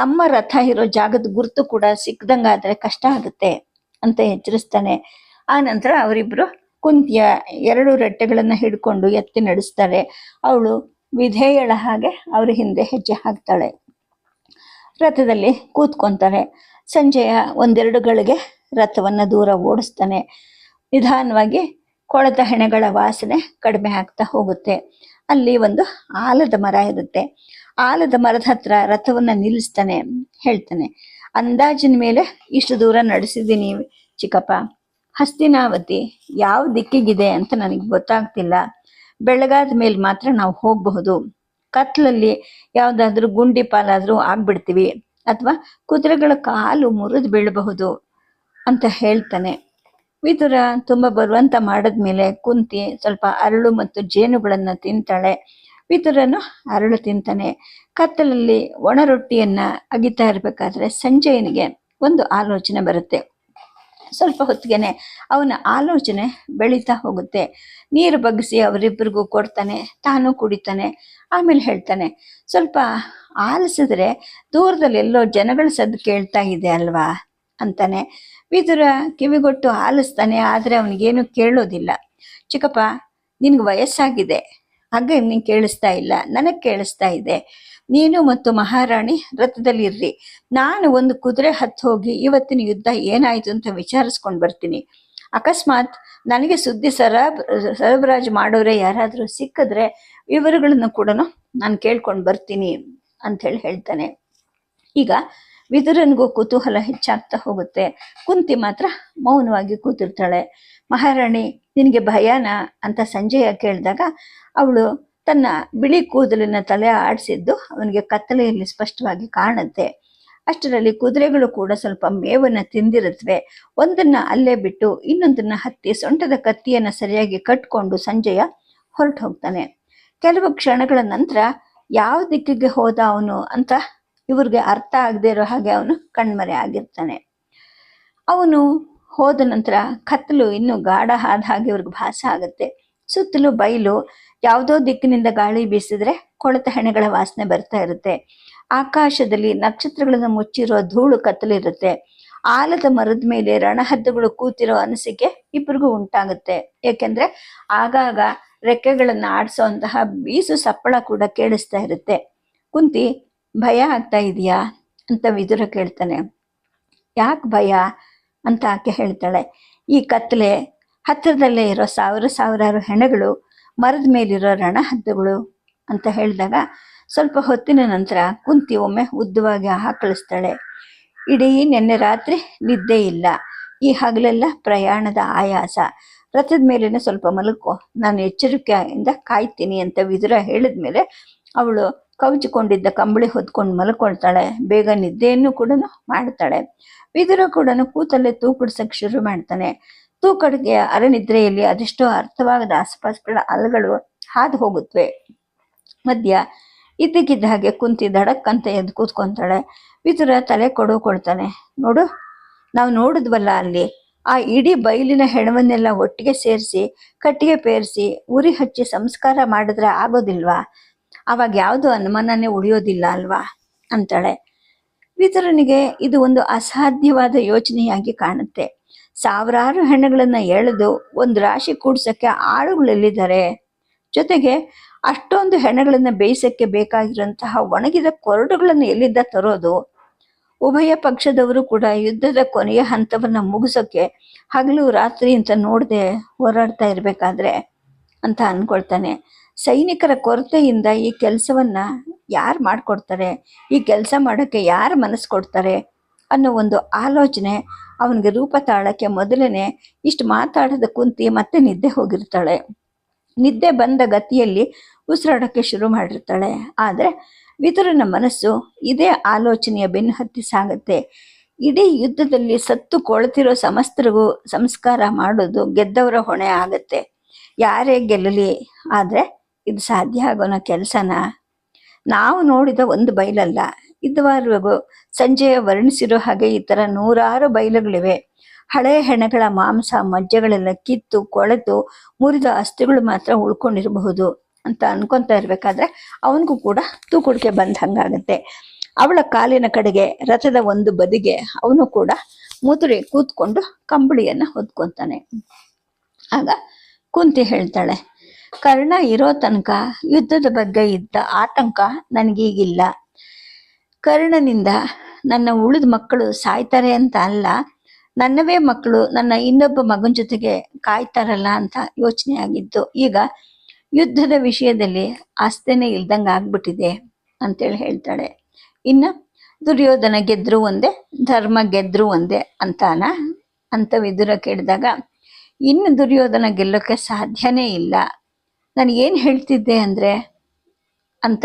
ನಮ್ಮ ರಥ ಇರೋ ಜಾಗದ ಗುರುತು ಕೂಡ ಸಿಕ್ಕದಂಗಾದ್ರೆ ಕಷ್ಟ ಆಗುತ್ತೆ, ಅಂತ ಎಚ್ಚರಿಸ್ತಾನೆ. ಆ ನಂತರ ಅವರಿಬ್ರು ಕುಂತಿಯ ಎರಡು ರೆಟ್ಟೆಗಳನ್ನ ಹಿಡ್ಕೊಂಡು ಎತ್ತಿ ನಡೆಸ್ತಾರೆ. ಅವಳು ವಿಧೇಯಳ ಹಾಗೆ ಅವ್ರ ಹಿಂದೆ ಹೆಜ್ಜೆ ಹಾಕ್ತಾಳೆ. ರಥದಲ್ಲಿ ಕೂತ್ಕೊಂತಾರೆ. ಸಂಜೆಯ ಒಂದೆರಡು ಗಳಿಗೆ ರಥವನ್ನು ದೂರ ಓಡಿಸ್ತಾನೆ. ನಿಧಾನವಾಗಿ ಕೊಳೆತ ಹೆಣೆಗಳ ವಾಸನೆ ಕಡಿಮೆ ಆಗ್ತಾ ಹೋಗುತ್ತೆ. ಅಲ್ಲಿ ಒಂದು ಆಲದ ಮರ ಇರುತ್ತೆ. ಆಲದ ಮರದ ಹತ್ರ ರಥವನ್ನು ನಿಲ್ಲಿಸ್ತಾನೆ ಹೇಳ್ತಾನೆ. ಅಂದಾಜಿನ ಮೇಲೆ ಇಷ್ಟು ದೂರ ನಡೆಸಿದ್ದೀನಿ ಚಿಕ್ಕಪ್ಪ. ಹಸ್ತಿನಾವತಿ ಯಾವ ದಿಕ್ಕಿಗಿದೆ ಅಂತ ನನಗೆ ಗೊತ್ತಾಗ್ತಿಲ್ಲ. ಬೆಳಗಾದ ಮೇಲೆ ಮಾತ್ರ ನಾವು ಹೋಗಬಹುದು. ಕತ್ಲಲ್ಲಿ ಯಾವುದಾದ್ರೂ ಗುಂಡಿ ಪಾಲಾದ್ರೂ ಆಗ್ಬಿಡ್ತೀವಿ. ಅಥವಾ ಕುದುರೆಗಳ ಕಾಲು ಮುರಿದು ಬೀಳಬಹುದು ಅಂತ ಹೇಳ್ತಾನೆ. ವಿದುರ ತುಂಬ ಬರುವಂತ ಮಾಡಿದ್ಮೇಲೆ ಕುಂತಿ ಸ್ವಲ್ಪ ಅರಳು ಮತ್ತು ಜೇನುಗಳನ್ನ ತಿಂತಾಳೆ. ವಿದುರನು ಅರಳು ತಿಂತಾನೆ. ಕತ್ತಲಲ್ಲಿ ಒಣ ರೊಟ್ಟಿಯನ್ನ ಅಗಿತಾ ಇರಬೇಕಾದ್ರೆ ಸಂಜಯನಿಗೆ ಒಂದು ಆಲೋಚನೆ ಬರುತ್ತೆ. ಸ್ವಲ್ಪ ಹೊತ್ತಿಗೆನೆ ಅವನ ಆಲೋಚನೆ ಬೆಳೀತಾ ಹೋಗುತ್ತೆ. ನೀರು ಬಗ್ಗಿಸಿ ಅವರಿಬ್ಬರಿಗೂ ಕೊಡ್ತಾನೆ, ತಾನು ಕುಡಿತಾನೆ, ಆಮೇಲೆ ಹೇಳ್ತಾನೆ, ಸ್ವಲ್ಪ ಆಲಿಸಿದ್ರೆ ದೂರದಲ್ಲಿ ಎಲ್ಲೋ ಜನಗಳ ಸದ್ದು ಕೇಳ್ತಾ ಇದೆ ಅಲ್ವಾ? ಅಂತಾನೆ. ವಿದುರ ಕಿವಿಗೊಟ್ಟು ಆಲಿಸ್ತಾನೆ, ಆದರೆ ಅವನಿಗೇನು ಕೇಳೋದಿಲ್ಲ. ಚಿಕ್ಕಪ್ಪ, ನಿನಗೆ ವಯಸ್ಸಾಗಿದೆ. ಹಾಗೆ ನಿಂಗೆ ಕೇಳಿಸ್ತಾ ಇಲ್ಲ. ನನಗೆ ಕೇಳಿಸ್ತಾ ಇದೆ. ನೀನು ಮತ್ತು ಮಹಾರಾಣಿ ರಥದಲ್ಲಿರ್ರಿ. ನಾನು ಒಂದು ಕುದುರೆ ಹತ್ತು ಹೋಗಿ ಇವತ್ತಿನ ಯುದ್ಧ ಏನಾಯ್ತು ಅಂತ ವಿಚಾರಿಸ್ಕೊಂಡು ಬರ್ತೀನಿ. ಅಕಸ್ಮಾತ್ ನನಗೆ ಸುದ್ದಿ ಸರಬ್, ಸರಬರಾಜು ಮಾಡೋರೆ ಯಾರಾದರೂ ಸಿಕ್ಕಿದ್ರೆ ವಿವರಗಳನ್ನು ಕೂಡ ನಾನು ಕೇಳ್ಕೊಂಡು ಬರ್ತೀನಿ ಅಂತ ಹೇಳಿ ಹೇಳ್ತಾನೆ. ಈಗ ವಿದುರನಿಗೂ ಕುತೂಹಲ ಹೆಚ್ಚಾಗ್ತಾ ಹೋಗುತ್ತೆ. ಕುಂತಿ ಮಾತ್ರ ಮೌನವಾಗಿ ಕೂತಿರ್ತಾಳೆ. ಮಹಾರಾಣಿ, ನಿನಗೆ ಭಯಾನ ಅಂತ ಸಂಜಯ ಕೇಳಿದಾಗ ಅವಳು ತನ್ನ ಬಿಳಿ ಕೂದಲಿನ ತಲೆ ಆಡಿಸಿದ್ದು ಅವನಿಗೆ ಕತ್ತಲೆಯಲ್ಲಿ ಸ್ಪಷ್ಟವಾಗಿ ಕಾಣುತ್ತೆ. ಅಷ್ಟರಲ್ಲಿ ಕುದುರೆಗಳು ಕೂಡ ಸ್ವಲ್ಪ ಮೇವನ್ನ ತಿಂದಿರುತ್ತವೆ ಒಂದನ್ನ ಅಲ್ಲೇ ಬಿಟ್ಟು ಇನ್ನೊಂದನ್ನ ಹತ್ತಿ ಸೊಂಟದ ಕತ್ತಿಯನ್ನ ಸರಿಯಾಗಿ ಕಟ್ಕೊಂಡು ಸಂಜೆಯ ಹೊರಟು ಹೋಗ್ತಾನೆ ಕೆಲವು ಕ್ಷಣಗಳ ನಂತರ ಯಾವ ದಿಕ್ಕಿಗೆ ಹೋದ ಅವನು ಅಂತ ಇವ್ರಿಗೆ ಅರ್ಥ ಆಗದೆ ಇರೋ ಹಾಗೆ ಅವನು ಕಣ್ಮರೆ ಆಗಿರ್ತಾನೆ. ಅವನು ಹೋದ ನಂತರ ಕತ್ತಲು ಇನ್ನು ಗಾಢ ಆದ ಹಾಗೆ ಇವ್ರಿಗೆ ಭಾಸ ಆಗುತ್ತೆ. ಸುತ್ತಲೂ ಬಯಲು ಯಾವುದೋ ದಿಕ್ಕಿನಿಂದ ಗಾಳಿ ಬೀಸಿದ್ರೆ ಕೊಳೆತ ಹೆಣೆಗಳ ವಾಸನೆ ಬರ್ತಾ ಇರುತ್ತೆ. ಆಕಾಶದಲ್ಲಿ ನಕ್ಷತ್ರಗಳನ್ನು ಮುಚ್ಚಿರೋ ಧೂಳು ಕತ್ತಲಿರುತ್ತೆ. ಆಲದ ಮರದ ಮೇಲೆ ರಣಹದ್ದುಗಳು ಕೂತಿರೋ ಅನಿಸಿಕೆ ಇಬ್ಬರಿಗೂ ಉಂಟಾಗುತ್ತೆ. ಏಕೆಂದ್ರೆ ಆಗಾಗ ರೆಕ್ಕೆಗಳನ್ನ ಆಡಿಸೋಂತಹ ಬೀಸು ಸಪ್ಪಳ ಕೂಡ ಕೇಳಿಸ್ತಾ ಇರುತ್ತೆ. ಕುಂತಿ, ಭಯ ಆಗ್ತಾ ಇದೆಯಾ? ಅಂತ ವಿದುರ ಕೇಳ್ತಾನೆ. ಯಾಕೆ ಭಯ? ಅಂತ ಆಕೆ ಹೇಳ್ತಾಳೆ. ಈ ಕತ್ತಲೆ ಹತ್ತಿರದಲ್ಲೇ ಇರೋ ಸಾವಿರ ಸಾವಿರಾರು ಹೆಣಗಳು ಮರದ ಮೇಲಿರೋ ರಣಹದ್ದುಗಳು ಅಂತ ಹೇಳಿದಾಗ ಸ್ವಲ್ಪ ಹೊತ್ತಿನ ನಂತರ ಕುಂತಿ ಒಮ್ಮೆ ಉದ್ದವಾಗಿ ಹಾಕಳಿಸ್ತಾಳೆ ಇಡೀ ನಿನ್ನೆ ರಾತ್ರಿ ನಿದ್ದೆ ಇಲ್ಲ. ಈ ಹಗಲೆಲ್ಲ ಪ್ರಯಾಣದ ಆಯಾಸ. ರಥದ ಮೇಲೇನೆ ಸ್ವಲ್ಪ ಮಲಕೋ ನಾನು ಎಚ್ಚರಿಕೆಯಿಂದ ಕಾಯ್ತೀನಿ ಅಂತ ವಿದುರ ಹೇಳಿದ್ಮೇಲೆ ಅವಳು ಕವಚಿಕೊಂಡಿದ್ದ ಕಂಬಳಿ ಹೊದ್ಕೊಂಡು ಮಲ್ಕೊಳ್ತಾಳೆ. ಬೇಗ ನಿದ್ದೆಯನ್ನು ಕೂಡ ಮಾಡ್ತಾಳೆ. ವಿದುರ ಕೂಡ ಕೂತಲ್ಲೇ ತೂಕಡ್ಸಕ್ಕೆ ಶುರು ಮಾಡ್ತಾನೆ. ತೂಕಡಿಗೆ ಅರನಿದ್ರೆಯಲ್ಲಿ ಅದೆಷ್ಟೋ ಅರ್ಥವಾಗದ ಆಸುಪಾಸುಗಳ ಅಲೆಗಳು ಹಾದು ಹೋಗುತ್ತವೆ ಮಧ್ಯ ಇದ್ದಕ್ಕಿದ್ದ ಹಾಗೆ ಕುಂತಿ ದಡಕ್ಕಂತ ಎದ್ದು ಕೂತ್ಕೊಂತಾಳೆ. ವಿತುರ ತಲೆ ಕೊಡು ಕೊಡ್ತಾನೆ. ನೋಡು, ನಾವು ನೋಡಿದ್ವಲ್ಲ ಅಲ್ಲಿ? ಆ ಇಡೀ ಬಯಲಿನ ಹೆಣವನ್ನೆಲ್ಲ ಒಟ್ಟಿಗೆ ಸೇರಿಸಿ, ಕಟ್ಟಿಗೆ ಪೇರಿಸಿ, ಉರಿ ಹಚ್ಚಿ ಸಂಸ್ಕಾರ ಮಾಡಿದ್ರೆ ಆಗೋದಿಲ್ವಾ? ಅವಾಗ ಯಾವುದು ಅನುಮಾನನೇ ಉಳಿಯೋದಿಲ್ಲ ಅಲ್ವಾ? ಅಂತಾಳೆ. ವಿತರನಿಗೆ ಇದು ಒಂದು ಅಸಾಧ್ಯವಾದ ಯೋಚನೆಯಾಗಿ ಕಾಣುತ್ತೆ. ಸಾವಿರಾರು ಹೆಣ್ಣುಗಳನ್ನ ಎಳೆದು ಒಂದು ರಾಶಿ ಕೂಡ್ಸಕ್ಕೆ ಆಳುಗಳೆಲ್ಲಿದ್ದಾರೆ. ಜೊತೆಗೆ ಅಷ್ಟೊಂದು ಹೆಣಗಳನ್ನ ಬೇಯಿಸಕ್ಕೆ ಬೇಕಾಗಿರುವಂತಹ ಒಣಗಿದ ಕೊರಡುಗಳನ್ನು ಎಲ್ಲಿದ್ದ ತರೋದು? ಉಭಯ ಪಕ್ಷದವರು ಕೂಡ ಯುದ್ಧದ ಕೊನೆಯ ಹಂತವನ್ನ ಮುಗಿಸೋಕ್ಕೆ ಹಗಲು ರಾತ್ರಿ ಅಂತ ನೋಡದೆ ಹೋರಾಡ್ತಾ ಇರ್ಬೇಕಾದ್ರೆ ಅಂತ ಅನ್ಕೊಳ್ತಾನೆ. ಸೈನಿಕರ ಕೊರತೆಯಿಂದ ಈ ಕೆಲಸವನ್ನ ಯಾರು ಮಾಡಿಕೊಡ್ತಾರೆ? ಈ ಕೆಲಸ ಮಾಡೋಕ್ಕೆ ಯಾರು ಮನಸ್ಸು ಕೊಡ್ತಾರೆ? ಅನ್ನೋ ಒಂದು ಆಲೋಚನೆ ಅವನಿಗೆ ರೂಪ ತಾಳಕ್ಕೆ ಮೊದಲನೇ ಇಷ್ಟು ಮಾತಾಡದ ಕುಂತಿ ಮತ್ತೆ ನಿದ್ದೆ ಹೋಗಿರ್ತಾಳೆ. ನಿದ್ದೆ ಬಂದ ಗತಿಯಲ್ಲಿ ಉಸಿರಾಡೋಕ್ಕೆ ಶುರು ಮಾಡಿರ್ತಾಳೆ. ಆದರೆ ವಿದುರನ ಮನಸ್ಸು ಇದೇ ಆಲೋಚನೆಯ ಬೆನ್ನು ಹತ್ತಿ ಸಾಗುತ್ತೆ. ಇಡೀ ಯುದ್ಧದಲ್ಲಿ ಸತ್ತು ಕೊಳ್ತಿರೋ ಸಮಸ್ತರಿಗೂ ಸಂಸ್ಕಾರ ಮಾಡೋದು ಗೆದ್ದವರ ಹೊಣೆ ಆಗತ್ತೆ. ಯಾರೇ ಗೆಲ್ಲಲಿ, ಆದರೆ ಇದು ಸಾಧ್ಯ ಆಗೋನ ಕೆಲಸನ? ನಾವು ನೋಡಿದ ಒಂದು ಬಯಲಲ್ಲ ಇದುವರೆಗೂ ಸಂಜೆಯ ವರ್ಣಿಸಿರೋ ಹಾಗೆ ಈ ಥರ ನೂರಾರು ಬಯಲುಗಳಿವೆ. ಹಳೆ ಹೆಣಗಳ ಮಾಂಸ ಮಜ್ಜೆಗಳೆಲ್ಲ ಕಿತ್ತು, ಕೊಳೆತು, ಮುರಿದ ಅಸ್ಥಿಗಳು ಮಾತ್ರ ಉಳ್ಕೊಂಡಿರಬಹುದು ಅಂತ ಅನ್ಕೊಂತ ಇರಬೇಕಾದ್ರೆ ಅವನಿಗೂ ಕೂಡ ತೂಕುಡಿಕೆ ಬಂದ ಹಂಗಾಗತ್ತೆ. ಅವಳ ಕಾಲಿನ ಕಡೆಗೆ ರಥದ ಒಂದು ಬದಿಗೆ ಅವನು ಕೂಡ ಮುದುರಿ ಕೂತ್ಕೊಂಡು ಕಂಬಳಿಯನ್ನು ಹೊದ್ಕೊಂತಾನೆ ಆಗ ಕುಂತಿ ಹೇಳ್ತಾಳೆ, ಕರ್ಣ ಇರೋ ತನಕ ಯುದ್ಧದ ಬಗ್ಗೆ ಇದ್ದ ಆತಂಕ ನನಗೀಗಿಲ್ಲ. ಕರ್ಣನಿಂದ ನನ್ನ ಉಳಿದ ಮಕ್ಕಳು ಸಾಯ್ತಾರೆ ಅಂತ ಅಲ್ಲ, ನನ್ನವೇ ಮಕ್ಕಳು ನನ್ನ ಇನ್ನೊಬ್ಬ ಮಗನ ಜೊತೆಗೆ ಕಾಯ್ತಾರಲ್ಲ ಅಂತ ಯೋಚನೆ ಆಗಿತ್ತು ಈಗ ಯುದ್ಧದ ವಿಷಯದಲ್ಲಿ ಆಸ್ತೆನೇ ಇಲ್ದಂಗೆ ಆಗ್ಬಿಟ್ಟಿದೆ ಅಂತೇಳಿ ಹೇಳ್ತಾಳೆ. ಇನ್ನ ದುರ್ಯೋಧನ ಗೆದ್ರು ಒಂದೇ, ಧರ್ಮ ಗೆದ್ರು ಒಂದೇ ಅಂತಾನ? ಅಂತ ವಿದುರ ಕೇಳಿದಾಗ, ಇನ್ನು ದುರ್ಯೋಧನ ಗೆಲ್ಲೋಕ್ಕೆ ಸಾಧ್ಯನೇ ಇಲ್ಲ. ನಾನು ಏನು ಹೇಳ್ತಿದ್ದೆ ಅಂದರೆ, ಅಂತ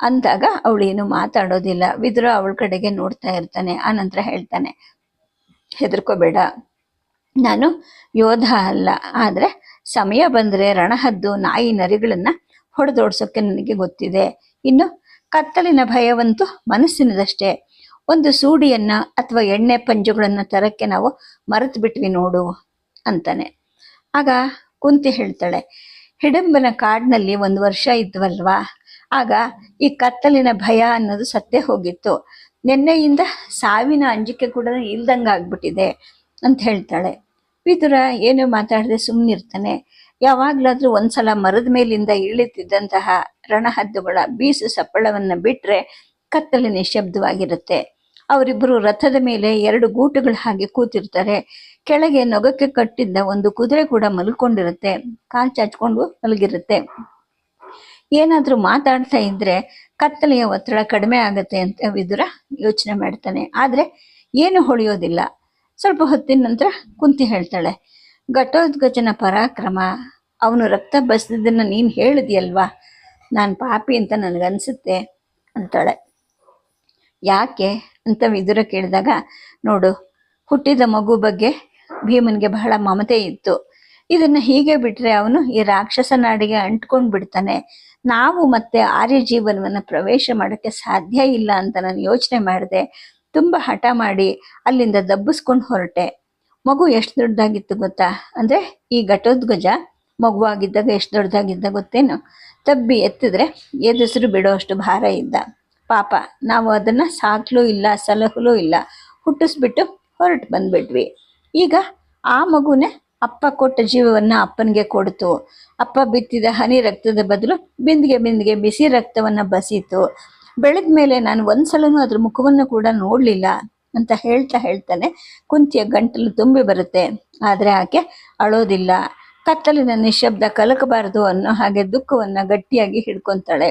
ಅಂದಾಗ ಅವಳೇನು ಮಾತಾಡೋದಿಲ್ಲ. ವಿದುರ ಅವಳ ಕಡೆಗೆ ನೋಡ್ತಾ ಇರ್ತಾನೆ. ಆನಂತರ ಹೇಳ್ತಾನೆ, ಹೆದರ್ಕೋಬೇಡ. ನಾನು ಯೋಧ ಅಲ್ಲ. ಆದರೆ ಸಮಯ ಬಂದರೆ ರಣಹದ್ದು ನಾಯಿ ನರಿಗಳನ್ನ ಹೊಡೆದೋಡ್ಸೋಕ್ಕೆ ನನಗೆ ಗೊತ್ತಿದೆ. ಇನ್ನು ಕತ್ತಲಿನ ಭಯವಂತೂ ಮನಸ್ಸಿನದಷ್ಟೇ. ಒಂದು ಸೂಡಿಯನ್ನ ಅಥವಾ ಎಣ್ಣೆ ಪಂಜುಗಳನ್ನ ತರಕ್ಕೆ ನಾವು ಮರೆತು ಬಿಟ್ವಿ ನೋಡು, ಅಂತಾನೆ. ಆಗ ಕುಂತಿ ಹೇಳ್ತಾಳೆ, ಹಿಡಂಬನ ಕಾಡಿನಲ್ಲಿ ಒಂದು ವರ್ಷ ಇದ್ವಲ್ವಾ? ಆಗ ಈ ಕತ್ತಲಿನ ಭಯ ಅನ್ನೋದು ಸತ್ತೇ ಹೋಗಿತ್ತು. ನಿನ್ನೆಯಿಂದ ಸಾವಿನ ಅಂಜಿಕೆ ಕೂಡ ಇಲ್ದಂಗೆ ಆಗ್ಬಿಟ್ಟಿದೆ ಅಂತ ಹೇಳ್ತಾಳೆ. ವಿದುರ ಏನು ಮಾತಾಡದೆ ಸುಮ್ಮನಿರ್ತಾನೆ ಯಾವಾಗ್ಲಾದ್ರೂ ಒಂದ್ಸಲ ಮರದ ಮೇಲಿಂದ ಇಳಿತಿದ್ದಂತಹ ರಣಹದ್ದುಗಳ ಬೀಸು ಸಪ್ಪಳವನ್ನ ಬಿಟ್ರೆ ಕತ್ತಲೆ ನಿಶಬ್ದವಾಗಿರುತ್ತೆ ಅವರಿಬ್ಬರು ರಥದ ಮೇಲೆ ಎರಡು ಗೂಟುಗಳ ಹಾಗೆ ಕೂತಿರ್ತಾರೆ. ಕೆಳಗೆ ನೊಗಕ್ಕೆ ಕಟ್ಟಿದ್ದ ಒಂದು ಕುದುರೆ ಕೂಡ ಮಲ್ಕೊಂಡಿರುತ್ತೆ. ಕಾಲ್ ಚಾಚ್ಕೊಂಡು ಮಲಗಿರುತ್ತೆ. ಏನಾದ್ರೂ ಮಾತಾಡ್ತಾ ಇದ್ರೆ ಕತ್ತಲೆಯ ಒತ್ತಡ ಕಡಿಮೆ ಆಗತ್ತೆ ಅಂತ ವಿದುರ ಯೋಚನೆ ಮಾಡ್ತಾನೆ. ಆದ್ರೆ ಏನು ಹೊಳೆಯೋದಿಲ್ಲ. ಸ್ವಲ್ಪ ಹೊತ್ತಿನ ನಂತರ ಕುಂತಿ ಹೇಳ್ತಾಳೆ ಘಟೋದ್ಗಜನ ಪರಾಕ್ರಮ. ಅವನು ರಕ್ತ ಬಸ್ದಿದ್ದನ್ನ ನೀನು ಹೇಳಿದ್ಯಲ್ವಾ? ನಾನು ಪಾಪಿ ಅಂತ ನನಗನ್ಸುತ್ತೆ ಅಂತಾಳೆ. ಯಾಕೆ? ಅಂತ ವಿದುರ ಕೇಳಿದಾಗ, ನೋಡು, ಹುಟ್ಟಿದ ಮಗು ಬಗ್ಗೆ ಭೀಮನಿಗೆ ಬಹಳ ಮಮತೆ ಇತ್ತು. ಇದನ್ನ ಹೀಗೆ ಬಿಟ್ರೆ ಅವನು ಈ ರಾಕ್ಷಸ ನಾಡಿಗೆ ಅಂಟ್ಕೊಂಡ್ ಬಿಡ್ತಾನೆ ನಾವು ಮತ್ತೆ ಆರ್ಯ ಜೀವನವನ್ನು ಪ್ರವೇಶ ಮಾಡೋಕ್ಕೆ ಸಾಧ್ಯ ಇಲ್ಲ ಅಂತ ನಾನು ಯೋಚನೆ ಮಾಡಿದೆ. ತುಂಬ ಹಠ ಮಾಡಿ ಅಲ್ಲಿಂದ ದಬ್ಬಿಸ್ಕೊಂಡು ಹೊರಟೆ. ಮಗು ಎಷ್ಟು ದೊಡ್ಡದಾಗಿತ್ತು ಗೊತ್ತಾ? ಅಂದರೆ ಈ ಘಟೋದ್ಗಜ ಮಗುವಾಗಿದ್ದಾಗ ಎಷ್ಟು ದೊಡ್ಡದಾಗಿದ್ದ ಗೊತ್ತೇನು? ತಬ್ಬಿ ಎತ್ತಿದ್ರೆ ಎದುಸಿರು ಬಿಡೋಷ್ಟು ಭಾರ ಇದ್ದ. ಪಾಪ, ನಾವು ಅದನ್ನು ಸಾಕ್ಲೂ ಇಲ್ಲ, ಸಲಹಲೂ ಇಲ್ಲ. ಹುಟ್ಟಿಸ್ಬಿಟ್ಟು ಹೊರಟು ಬಂದ್ಬಿಟ್ವಿ. ಈಗ ಆ ಮಗುನೇ ಅಪ್ಪ ಕೊಟ್ಟ ಜೀವವನ್ನ ಅಪ್ಪನಿಗೆ ಕೊಡ್ತು. ಅಪ್ಪ ಬಿತ್ತಿದ ಹನಿ ರಕ್ತದ ಬದಲು ಬಿಂದಿಗೆ ಬಿಂದಿಗೆ ಬಿಸಿ ರಕ್ತವನ್ನ ಬಸೀತು. ಬೆಳೆದ ಮೇಲೆ ನಾನು ಒಂದ್ಸಲನೂ ಅದ್ರ ಮುಖವನ್ನು ಕೂಡ ನೋಡ್ಲಿಲ್ಲ ಅಂತ ಹೇಳ್ತಾ ಹೇಳ್ತಾನೆ ಕುಂತಿಯ ಗಂಟಲು ತುಂಬಿ ಬರುತ್ತೆ. ಆದ್ರೆ ಆಕೆ ಅಳೋದಿಲ್ಲ. ಕತ್ತಲಿನ ನಿಶಬ್ದ ಕಲಕಬಾರದು ಅನ್ನೋ ಹಾಗೆ ದುಃಖವನ್ನ ಗಟ್ಟಿಯಾಗಿ ಹಿಡ್ಕೊಂತಾಳೆ.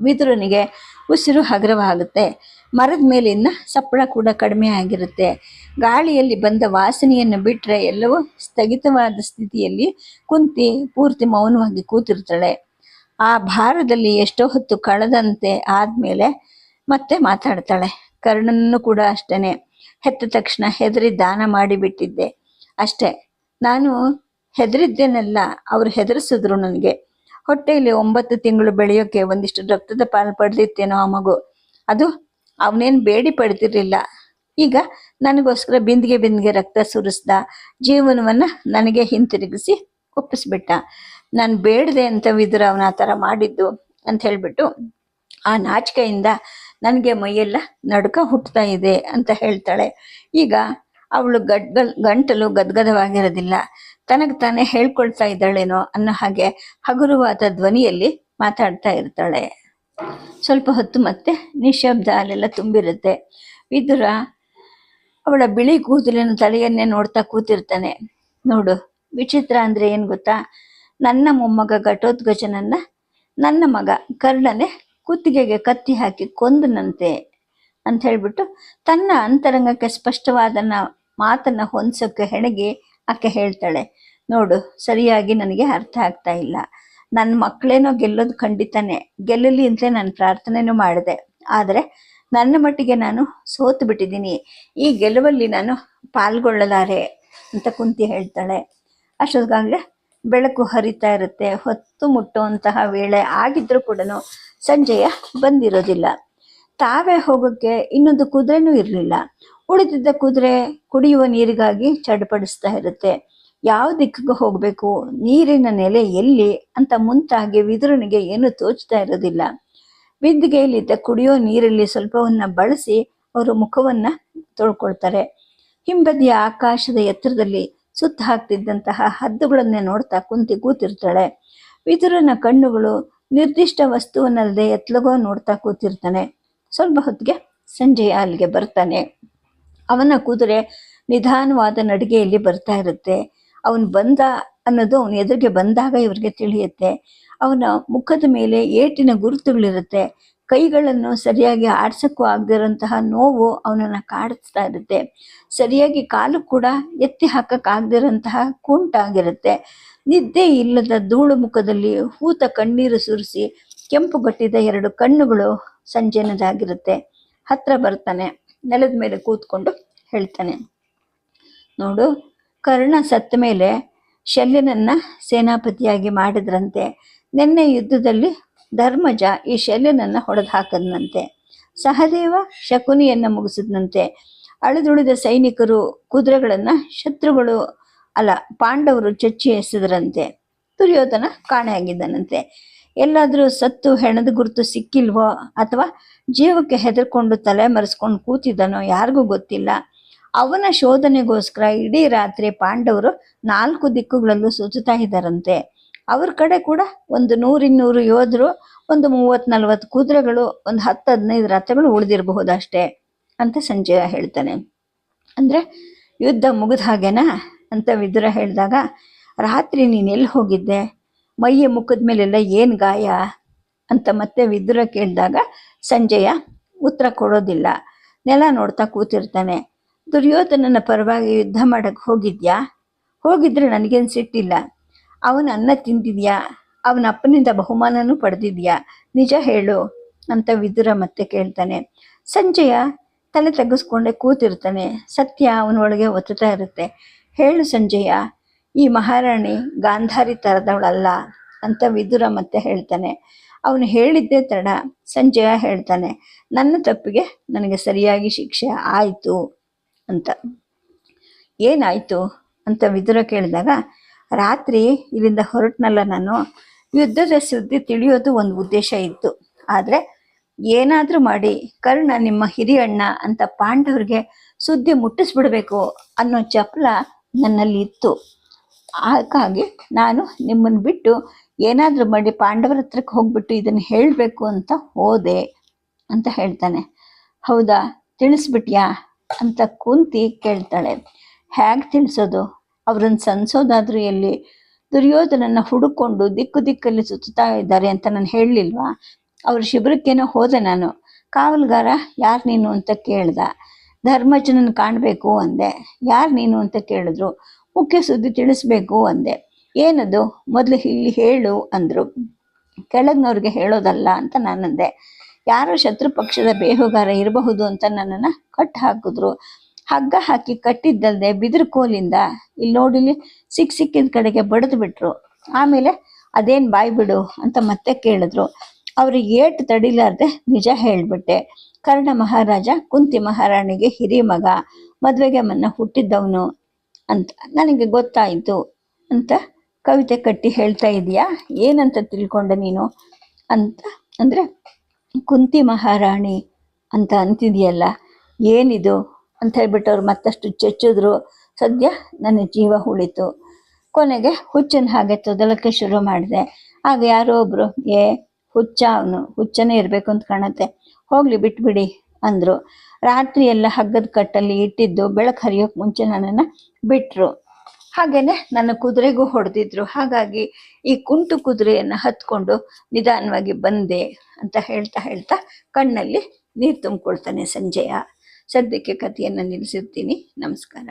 ವಿದುರನಿಗೆ ಉಸಿರು ಹಗುರವಾಗುತ್ತೆ. ಮರದ ಮೇಲಿನ ಸಪ್ಪಳ ಕೂಡ ಕಡಿಮೆ ಆಗಿರುತ್ತೆ. ಗಾಳಿಯಲ್ಲಿ ಬಂದ ವಾಸನೆಯನ್ನು ಬಿಟ್ಟರೆ ಎಲ್ಲವೂ ಸ್ಥಗಿತವಾದ ಸ್ಥಿತಿಯಲ್ಲಿ ಕುಂತಿ ಪೂರ್ತಿ ಮೌನವಾಗಿ ಕೂತಿರ್ತಾಳೆ ಆ ಭಾರದಲ್ಲಿ ಎಷ್ಟೋ ಹೊತ್ತು ಕಳೆದಂತೆ ಆದ್ಮೇಲೆ ಮತ್ತೆ ಮಾತಾಡ್ತಾಳೆ. ಕರ್ಣನನ್ನು ಕೂಡ ಅಷ್ಟೇನೆ. ಹೆತ್ತ ತಕ್ಷಣ ಹೆದರಿ ದಾನ ಮಾಡಿಬಿಟ್ಟಿದ್ದೆ. ಅಷ್ಟೇ, ನಾನು ಹೆದರಿದ್ದೇನೆಲ್ಲ, ಅವ್ರು ಹೆದರಿಸಿದ್ರು ನನಗೆ. ಹೊಟ್ಟೆಯಲ್ಲಿ ಒಂಬತ್ತು ತಿಂಗಳು ಬೆಳೆಯೋಕೆ ಒಂದಿಷ್ಟು ರಕ್ತದ ಪಾಲು ಪಡೆದಿತ್ತೇನೋ ಆ ಮಗು. ಅದು ಅವನೇನು ಬೇಡಿ ಪಡ್ತಿರ್ಲಿಲ್ಲ. ಈಗ ನನಗೋಸ್ಕರ ಬಿಂದಿಗೆ ಬಿಂದಿಗೆ ರಕ್ತ ಸುರಿಸ್ದ ಜೀವನವನ್ನ ನನಗೆ ಹಿಂತಿರುಗಿಸಿ ಒಪ್ಪಿಸ್ಬಿಟ್ಟ. ನಾನು ಬೇಡದೆ ಅಂತ ವಿದುರ ಅವನ ಆ ಥರ ಮಾಡಿದ್ದು ಅಂತ ಹೇಳಿಬಿಟ್ಟು ಆ ನಾಚಿಕೆಯಿಂದ ನನಗೆ ಮೈಯೆಲ್ಲ ನಡುಕ ಹುಟ್ಟುತ್ತಾ ಇದೆ ಅಂತ ಹೇಳ್ತಾಳೆ. ಈಗ ಅವಳು ಗಡ್ಗಲ್ ಗಂಟಲು ಗದ್ಗದವಾಗಿರೋದಿಲ್ಲ. ತನಗೆ ತಾನೇ ಹೇಳ್ಕೊಳ್ತಾ ಇದ್ದಾಳೇನೋ ಅನ್ನೋ ಹಾಗೆ ಹಗುರವಾದ ಧ್ವನಿಯಲ್ಲಿ ಮಾತಾಡ್ತಾ ಇರ್ತಾಳೆ. ಸ್ವಲ್ಪ ಹೊತ್ತು ಮತ್ತೆ ನಿಶಬ್ದ ಅಲ್ಲೆಲ್ಲ ತುಂಬಿರುತ್ತೆ. ವಿದುರ ಅವಳ ಬಿಳಿ ಕೂದಲಿನ ತಲೆಯನ್ನೇ ನೋಡ್ತಾ ಕೂತಿರ್ತಾನೆ. ನೋಡು, ವಿಚಿತ್ರ ಅಂದ್ರೆ ಏನ್ ಗೊತ್ತಾ? ನನ್ನ ಮೊಮ್ಮಗ ಘಟೋದ್ಗಜನನ್ನ ನನ್ನ ಮಗ ಕರ್ಣನೆ ಕುತ್ತಿಗೆಗೆ ಕತ್ತಿ ಹಾಕಿ ಕೊಂದನಂತೆ ಅಂತ ಹೇಳ್ಬಿಟ್ಟು ತನ್ನ ಅಂತರಂಗಕ್ಕೆ ಸ್ಪಷ್ಟವಾದ ಮಾತನ್ನ ಹೊಂದಿಸೋಕೆ ಹೆಣಗಿ ಆಕೆ ಹೇಳ್ತಾಳೆ. ನೋಡು, ಸರಿಯಾಗಿ ನನಗೆ ಅರ್ಥ ಆಗ್ತಾ ಇಲ್ಲ. ನನ್ನ ಮಕ್ಕಳೇನೋ ಗೆಲ್ಲೋದು ಖಂಡಿತಾನೆ. ಗೆಲ್ಲಲಿ ಅಂತಲೇ ನಾನು ಪ್ರಾರ್ಥನೆನೂ ಮಾಡಿದೆ. ಆದರೆ ನನ್ನ ಮಟ್ಟಿಗೆ ನಾನು ಸೋತು ಬಿಟ್ಟಿದ್ದೀನಿ. ಈ ಗೆಲುವಲ್ಲಿ ನಾನು ಪಾಲ್ಗೊಳ್ಳಲಾರೆ ಅಂತ ಕುಂತಿ ಹೇಳ್ತಾಳೆ. ಅಷ್ಟೊತ್ತಿಗಾಗಲೇ ಬೆಳಕು ಹರಿತಾ ಇರುತ್ತೆ. ಹೊತ್ತು ಮುಟ್ಟುವಂತಹ ವೇಳೆ ಆಗಿದ್ರೂ ಕೂಡ ಸಂಜೆಯ ಬಂದಿರೋದಿಲ್ಲ. ತಾವೇ ಹೋಗೋಕ್ಕೆ ಇನ್ನೊಂದು ಕುದುರೆನೂ ಇರಲಿಲ್ಲ. ಉಳಿದಿದ್ದ ಕುದುರೆ ಕುಡಿಯುವ ನೀರಿಗಾಗಿ ಚಡಪಡಿಸ್ತಾ ಇರುತ್ತೆ. ಯಾವ ದಿಕ್ಕಿಗೆ ಹೋಗಬೇಕು? ನೀರಿನ ನೆಲೆ ಎಲ್ಲಿ? ಅಂತ ಮುಂತಾಗಿ ವಿದುರನಿಗೆ ಏನು ತೋಚ್ತಾ ಇರೋದಿಲ್ಲ. ಬಿಂದಿಗೆಯಲ್ಲಿದ್ದ ಕುಡಿಯೋ ನೀರಲ್ಲಿ ಸ್ವಲ್ಪವನ್ನ ಬಳಸಿ ಅವರು ಮುಖವನ್ನ ತೊಳ್ಕೊಳ್ತಾರೆ. ಹಿಂಬದಿಯ ಆಕಾಶದ ಎತ್ತರದಲ್ಲಿ ಸುತ್ತ ಹಾಕ್ತಿದ್ದಂತಹ ಹದ್ದುಗಳನ್ನೇ ನೋಡ್ತಾ ಕುಂತಿ ಕೂತಿರ್ತಾಳೆ. ವಿದುರನ ಕಣ್ಣುಗಳು ನಿರ್ದಿಷ್ಟ ವಸ್ತುವನ್ನಲ್ಲದೆ ಎತ್ಲಗೋ ನೋಡ್ತಾ ಕೂತಿರ್ತಾನೆ. ಸ್ವಲ್ಪ ಹೊತ್ತಿಗೆ ಸಂಜೆಯ ಅಲ್ಲಿಗೆ ಬರ್ತಾನೆ. ಅವನ ಕುದುರೆ ನಿಧಾನವಾದ ನಡಿಗೆಯಲ್ಲಿ ಬರ್ತಾ ಇರುತ್ತೆ. ಅವನು ಬಂದ ಅನ್ನೋದು ಅವನು ಎದುರಿಗೆ ಬಂದಾಗ ಇವ್ರಿಗೆ ತಿಳಿಯುತ್ತೆ. ಅವನ ಮುಖದ ಮೇಲೆ ಏಟಿನ ಗುರುತುಗಳಿರುತ್ತೆ. ಕೈಗಳನ್ನು ಸರಿಯಾಗಿ ಆಡ್ಸಕ್ಕೂ ಆಗದಿರೋಂತಹ ನೋವು ಅವನನ್ನು ಕಾಡಿಸ್ತಾ ಇರುತ್ತೆ. ಸರಿಯಾಗಿ ಕಾಲು ಕೂಡ ಎತ್ತಿ ಹಾಕಕ್ಕಾಗದಿರೋಂತಹ ಕುಂಟಾಗಿರುತ್ತೆ. ನಿದ್ದೆ ಇಲ್ಲದ ಧೂಳು ಮುಖದಲ್ಲಿ ಹೂತ ಕಣ್ಣೀರು ಸುರಿಸಿ ಕೆಂಪು ಬಟ್ಟಿದ ಎರಡು ಕಣ್ಣುಗಳು ಸಂಜೆನದಾಗಿರುತ್ತೆ. ಹತ್ರ ಬರ್ತಾನೆ. ನೆಲದ ಮೇಲೆ ಕೂತ್ಕೊಂಡು ಹೇಳ್ತಾನೆ. ನೋಡು ಕರ್ಣ ಸತ್ತ ಮೇಲೆ ಶಲ್ಯನನ್ನ ಸೇನಾಪತಿಯಾಗಿ ಮಾಡಿದ್ರಂತೆ. ನಿನ್ನೆ ಯುದ್ಧದಲ್ಲಿ ಧರ್ಮಜ ಈ ಶಲ್ಯನನ್ನ ಹೊಡೆದು ಹಾಕದ್ನಂತೆ ಸಹದೇವ ಶಕುನಿಯನ್ನು ಮುಗಿಸಿದ್ನಂತೆ. ಅಳಿದುಳಿದ ಸೈನಿಕರು ಕುದುರೆಗಳನ್ನು ಶತ್ರುಗಳು, ಅಲ್ಲ ಪಾಂಡವರು ಚಚ್ಚಿ ಎಸೆದ್ರಂತೆ. ದುರ್ಯೋಧನ ಕಾಣೆಯಾಗಿದ್ದನಂತೆ. ಎಲ್ಲಾದರೂ ಸತ್ತು ಹೆಣದ ಗುರುತು ಸಿಕ್ಕಿಲ್ವೋ ಅಥವಾ ಜೀವಕ್ಕೆ ಹೆದರ್ಕೊಂಡು ತಲೆ ಮರೆಸ್ಕೊಂಡು ಕೂತಿದ್ದಾನೋ ಯಾರಿಗೂ ಗೊತ್ತಿಲ್ಲ. ಅವನ ಶೋಧನೆಗೋಸ್ಕರ ಇಡೀ ರಾತ್ರಿ ಪಾಂಡವರು ನಾಲ್ಕು ದಿಕ್ಕುಗಳಲ್ಲೂ ಸುತ್ತುತ್ತಾ ಇದ್ದಾರಂತೆ. ಅವ್ರ ಕಡೆ ಕೂಡ ಒಂದು ನೂರಿನ್ನೂರು ಯೋಧರು, ಒಂದು ಮೂವತ್ತ್ ನಲ್ವತ್ತು ಕುದುರೆಗಳು, ಒಂದು ಹತ್ತು ಹದಿನೈದು ರಥಗಳು ಉಳಿದಿರಬಹುದು ಅಷ್ಟೇ ಅಂತ ಸಂಜಯ ಹೇಳ್ತಾನೆ. ಅಂದ್ರೆ ಯುದ್ಧ ಮುಗಿದ ಹಾಗೇನಾ ಅಂತ ವಿದುರ ಹೇಳಿದಾಗ, ರಾತ್ರಿ ನೀನು ಎಲ್ಲಿ ಹೋಗಿದ್ದೆ? ಮೈಯ ಮುಖದ ಮೇಲೆಲ್ಲ ಏನು ಗಾಯ? ಅಂತ ಮತ್ತೆ ವಿದುರ ಕೇಳಿದಾಗ, ಸಂಜಯ ಉತ್ತರ ಕೊಡೋದಿಲ್ಲ. ನೆಲ ನೋಡ್ತಾ ಕೂತಿರ್ತಾನೆ. ದುರ್ಯೋಧನನ ಪರವಾಗಿ ಯುದ್ಧ ಮಾಡಕ್ಕೆ ಹೋಗಿದ್ಯಾ? ಹೋಗಿದ್ರೆ ನನಗೇನು ಸಿಟ್ಟಿಲ್ಲ. ಅವನ ಅನ್ನ ತಿಂದಿದ್ಯಾ? ಅವನ ಅಪ್ಪನಿಂದ ಬಹುಮಾನನೂ ಪಡೆದಿದ್ಯಾ? ನಿಜ ಹೇಳು, ಅಂತ ವಿದುರ ಮತ್ತೆ ಕೇಳ್ತಾನೆ. ಸಂಜಯ ತಲೆ ತಗ್ಗಿಸ್ಕೊಂಡೆ ಕೂತಿರ್ತಾನೆ. ಸತ್ಯ ಅವನೊಳಗೆ ಒತ್ತುತ್ತಾ ಇರುತ್ತೆ. ಹೇಳು ಸಂಜಯ, ಈ ಮಹಾರಾಣಿ ಗಾಂಧಾರಿ ತರದವಳಲ್ಲ, ಅಂತ ವಿದುರ ಮತ್ತೆ ಹೇಳ್ತಾನೆ. ಅವನು ಹೇಳಿದ್ದೇ ತಡ, ಸಂಜಯ ಹೇಳ್ತಾನೆ. ನನ್ನ ತಪ್ಪಿಗೆ ನನಗೆ ಸರಿಯಾಗಿ ಶಿಕ್ಷೆ ಆಯಿತು. ಅಂತ. ಏನಾಯ್ತು ಅಂತ ವಿದುರ ಕೇಳಿದಾಗ, ರಾತ್ರಿ ಇಲ್ಲಿಂದ ಹೊರಟ್ನಲ್ಲ ನಾನು, ಯುದ್ಧದ ಸುದ್ದಿ ತಿಳಿಯೋದು ಒಂದು ಉದ್ದೇಶ ಇತ್ತು. ಆದರೆ ಏನಾದರೂ ಮಾಡಿ, ಕರ್ಣ ನಿಮ್ಮ ಹಿರಿಯಣ್ಣ ಅಂತ ಪಾಂಡವರಿಗೆ ಸುದ್ದಿ ಮುಟ್ಟಿಸ್ಬಿಡ್ಬೇಕು ಅನ್ನೋ ಚಪಲ ನನ್ನಲ್ಲಿ ಇತ್ತು. ಹಾಗಾಗಿ ನಾನು ನಿಮ್ಮನ್ನು ಬಿಟ್ಟು ಏನಾದರೂ ಮಾಡಿ ಪಾಂಡವರ ಹತ್ರಕ್ಕೆ ಹೋಗ್ಬಿಟ್ಟು ಇದನ್ನು ಹೇಳಬೇಕು ಅಂತ ಹೋದೆ ಅಂತ ಹೇಳ್ತಾನೆ. ಹೌದಾ? ತಿಳಿಸ್ಬಿಟ್ಯಾ? ಅಂತ ಕುಂತಿ ಕೇಳ್ತಾಳೆ. ಹೇಗೆ ತಿಳಿಸೋದು? ಅವ್ರನ್ನ ಸನ್ಸೋದಾದ್ರೂ ಎಲ್ಲಿ? ದುರ್ಯೋಧನನ್ನ ಹುಡುಕೊಂಡು ದಿಕ್ಕು ದಿಕ್ಕಲ್ಲಿ ಸುತ್ತಾ ಇದ್ದಾರೆ ಅಂತ ನಾನು ಹೇಳಲಿಲ್ವಾ? ಅವ್ರ ಶಿಬಿರಕ್ಕೇನೋ ಹೋದೆ ನಾನು. ಕಾವಲ್ಗಾರ, ಯಾರು ನೀನು ಅಂತ ಕೇಳ್ದ. ಧರ್ಮಜನನ್ನ ಕಾಣಬೇಕು ಅಂದೆ. ಯಾರು ನೀನು ಅಂತ ಕೇಳಿದ್ರು. ಮುಖ್ಯ ಸುದ್ದಿ ತಿಳಿಸ್ಬೇಕು ಅಂದೆ. ಏನದು? ಮೊದಲು ಇಲ್ಲಿ ಹೇಳು ಅಂದರು. ಕೆಳಗ್ನವ್ರಿಗೆ ಹೇಳೋದಲ್ಲ ಅಂತ ನಾನಂದೆ. ಯಾರೋ ಶತ್ರು ಪಕ್ಷದ ಬೇಹುಗಾರ ಇರಬಹುದು ಅಂತ ನನ್ನನ್ನು ಕಟ್ ಹಾಕಿದ್ರು. ಹಗ್ಗ ಹಾಕಿ ಕಟ್ಟಿದ್ದಲ್ಲದೆ ಬಿದಿರು ಕೋಲಿಂದ ಇಲ್ಲಿ ನೋಡಿಲಿ ಸಿಕ್ ಸಿಕ್ಕಿದ ಕಡೆಗೆ ಬಡಿದು ಬಿಟ್ರು. ಆಮೇಲೆ ಅದೇನು ಬಾಯ್ ಬಿಡು ಅಂತ ಮತ್ತೆ ಕೇಳಿದ್ರು. ಅವ್ರಿಗೆ ಏಟು ತಡಿಲಾರ್ದೆ ನಿಜ ಹೇಳಿಬಿಟ್ಟೆ. ಕರ್ಣ ಮಹಾರಾಜ, ಕುಂತಿ ಮಹಾರಾಣಿಗೆ ಹಿರಿ ಮಗ, ಮದುವೆಗೆ ಮನ್ನ ಹುಟ್ಟಿದ್ದವನು ಅಂತ ನನಗೆ ಗೊತ್ತಾಯಿತು ಅಂತ ಕವಿತೆ ಕಟ್ಟಿ ಹೇಳ್ತಾ ಇದೀಯಾ? ಏನಂತ ತಿಳ್ಕೊಂಡೆ ನೀನು ಅಂತ ಅಂದರೆ ಕುಂತಿ ಮಹಾರಾಣಿ ಅಂತ ಅಂತಿದೆಯಲ್ಲ, ಏನಿದು? ಅಂತ ಹೇಳ್ಬಿಟ್ಟು ಅವ್ರು ಮತ್ತಷ್ಟು ಚೆಚ್ಚಿದ್ರು. ಸದ್ಯ ನನ್ನ ಜೀವ ಉಳಿತು. ಕೊನೆಗೆ ಹುಚ್ಚನ ಹಾಗೆ ತೊದಲಕ್ಕೆ ಶುರು ಮಾಡಿದೆ. ಆಗ ಯಾರೋ ಒಬ್ರು, ಏ, ಹುಚ್ಚ ಅವನು, ಹುಚ್ಚನೇ ಇರಬೇಕು ಅಂತ ಕಾಣತ್ತೆ. ಹೋಗ್ಲಿ, ಬಿಟ್ಬಿಡಿ, ಅಂದರು. ರಾತ್ರಿ ಎಲ್ಲ ಹಗ್ಗದ ಕಟ್ಟಲ್ಲಿ ಇಟ್ಟಿದ್ದು ಬೆಳಕು ಹರಿಯೋಕೆ ಮುಂಚೆ ನನ್ನನ್ನು ಬಿಟ್ರು. ಹಾಗೇನೆ ನನ್ನ ಕುದುರೆಗೂ ಹೊಡೆದಿದ್ರು. ಹಾಗಾಗಿ ಈ ಕುಂಟು ಕುದುರೆಯನ್ನು ಹತ್ಕೊಂಡು ನಿಧಾನವಾಗಿ ಬಂದೆ ಅಂತ ಹೇಳ್ತಾ ಹೇಳ್ತಾ ಕಣ್ಣಲ್ಲಿ ನೀರು ತುಂಬಿಕೊಳ್ತಾನೆ ಸಂಜಯ. ಸದ್ಯಕ್ಕೆ ಕಥೆಯನ್ನು ನಿಲ್ಲಿಸಿರ್ತೀನಿ ನಮಸ್ಕಾರ.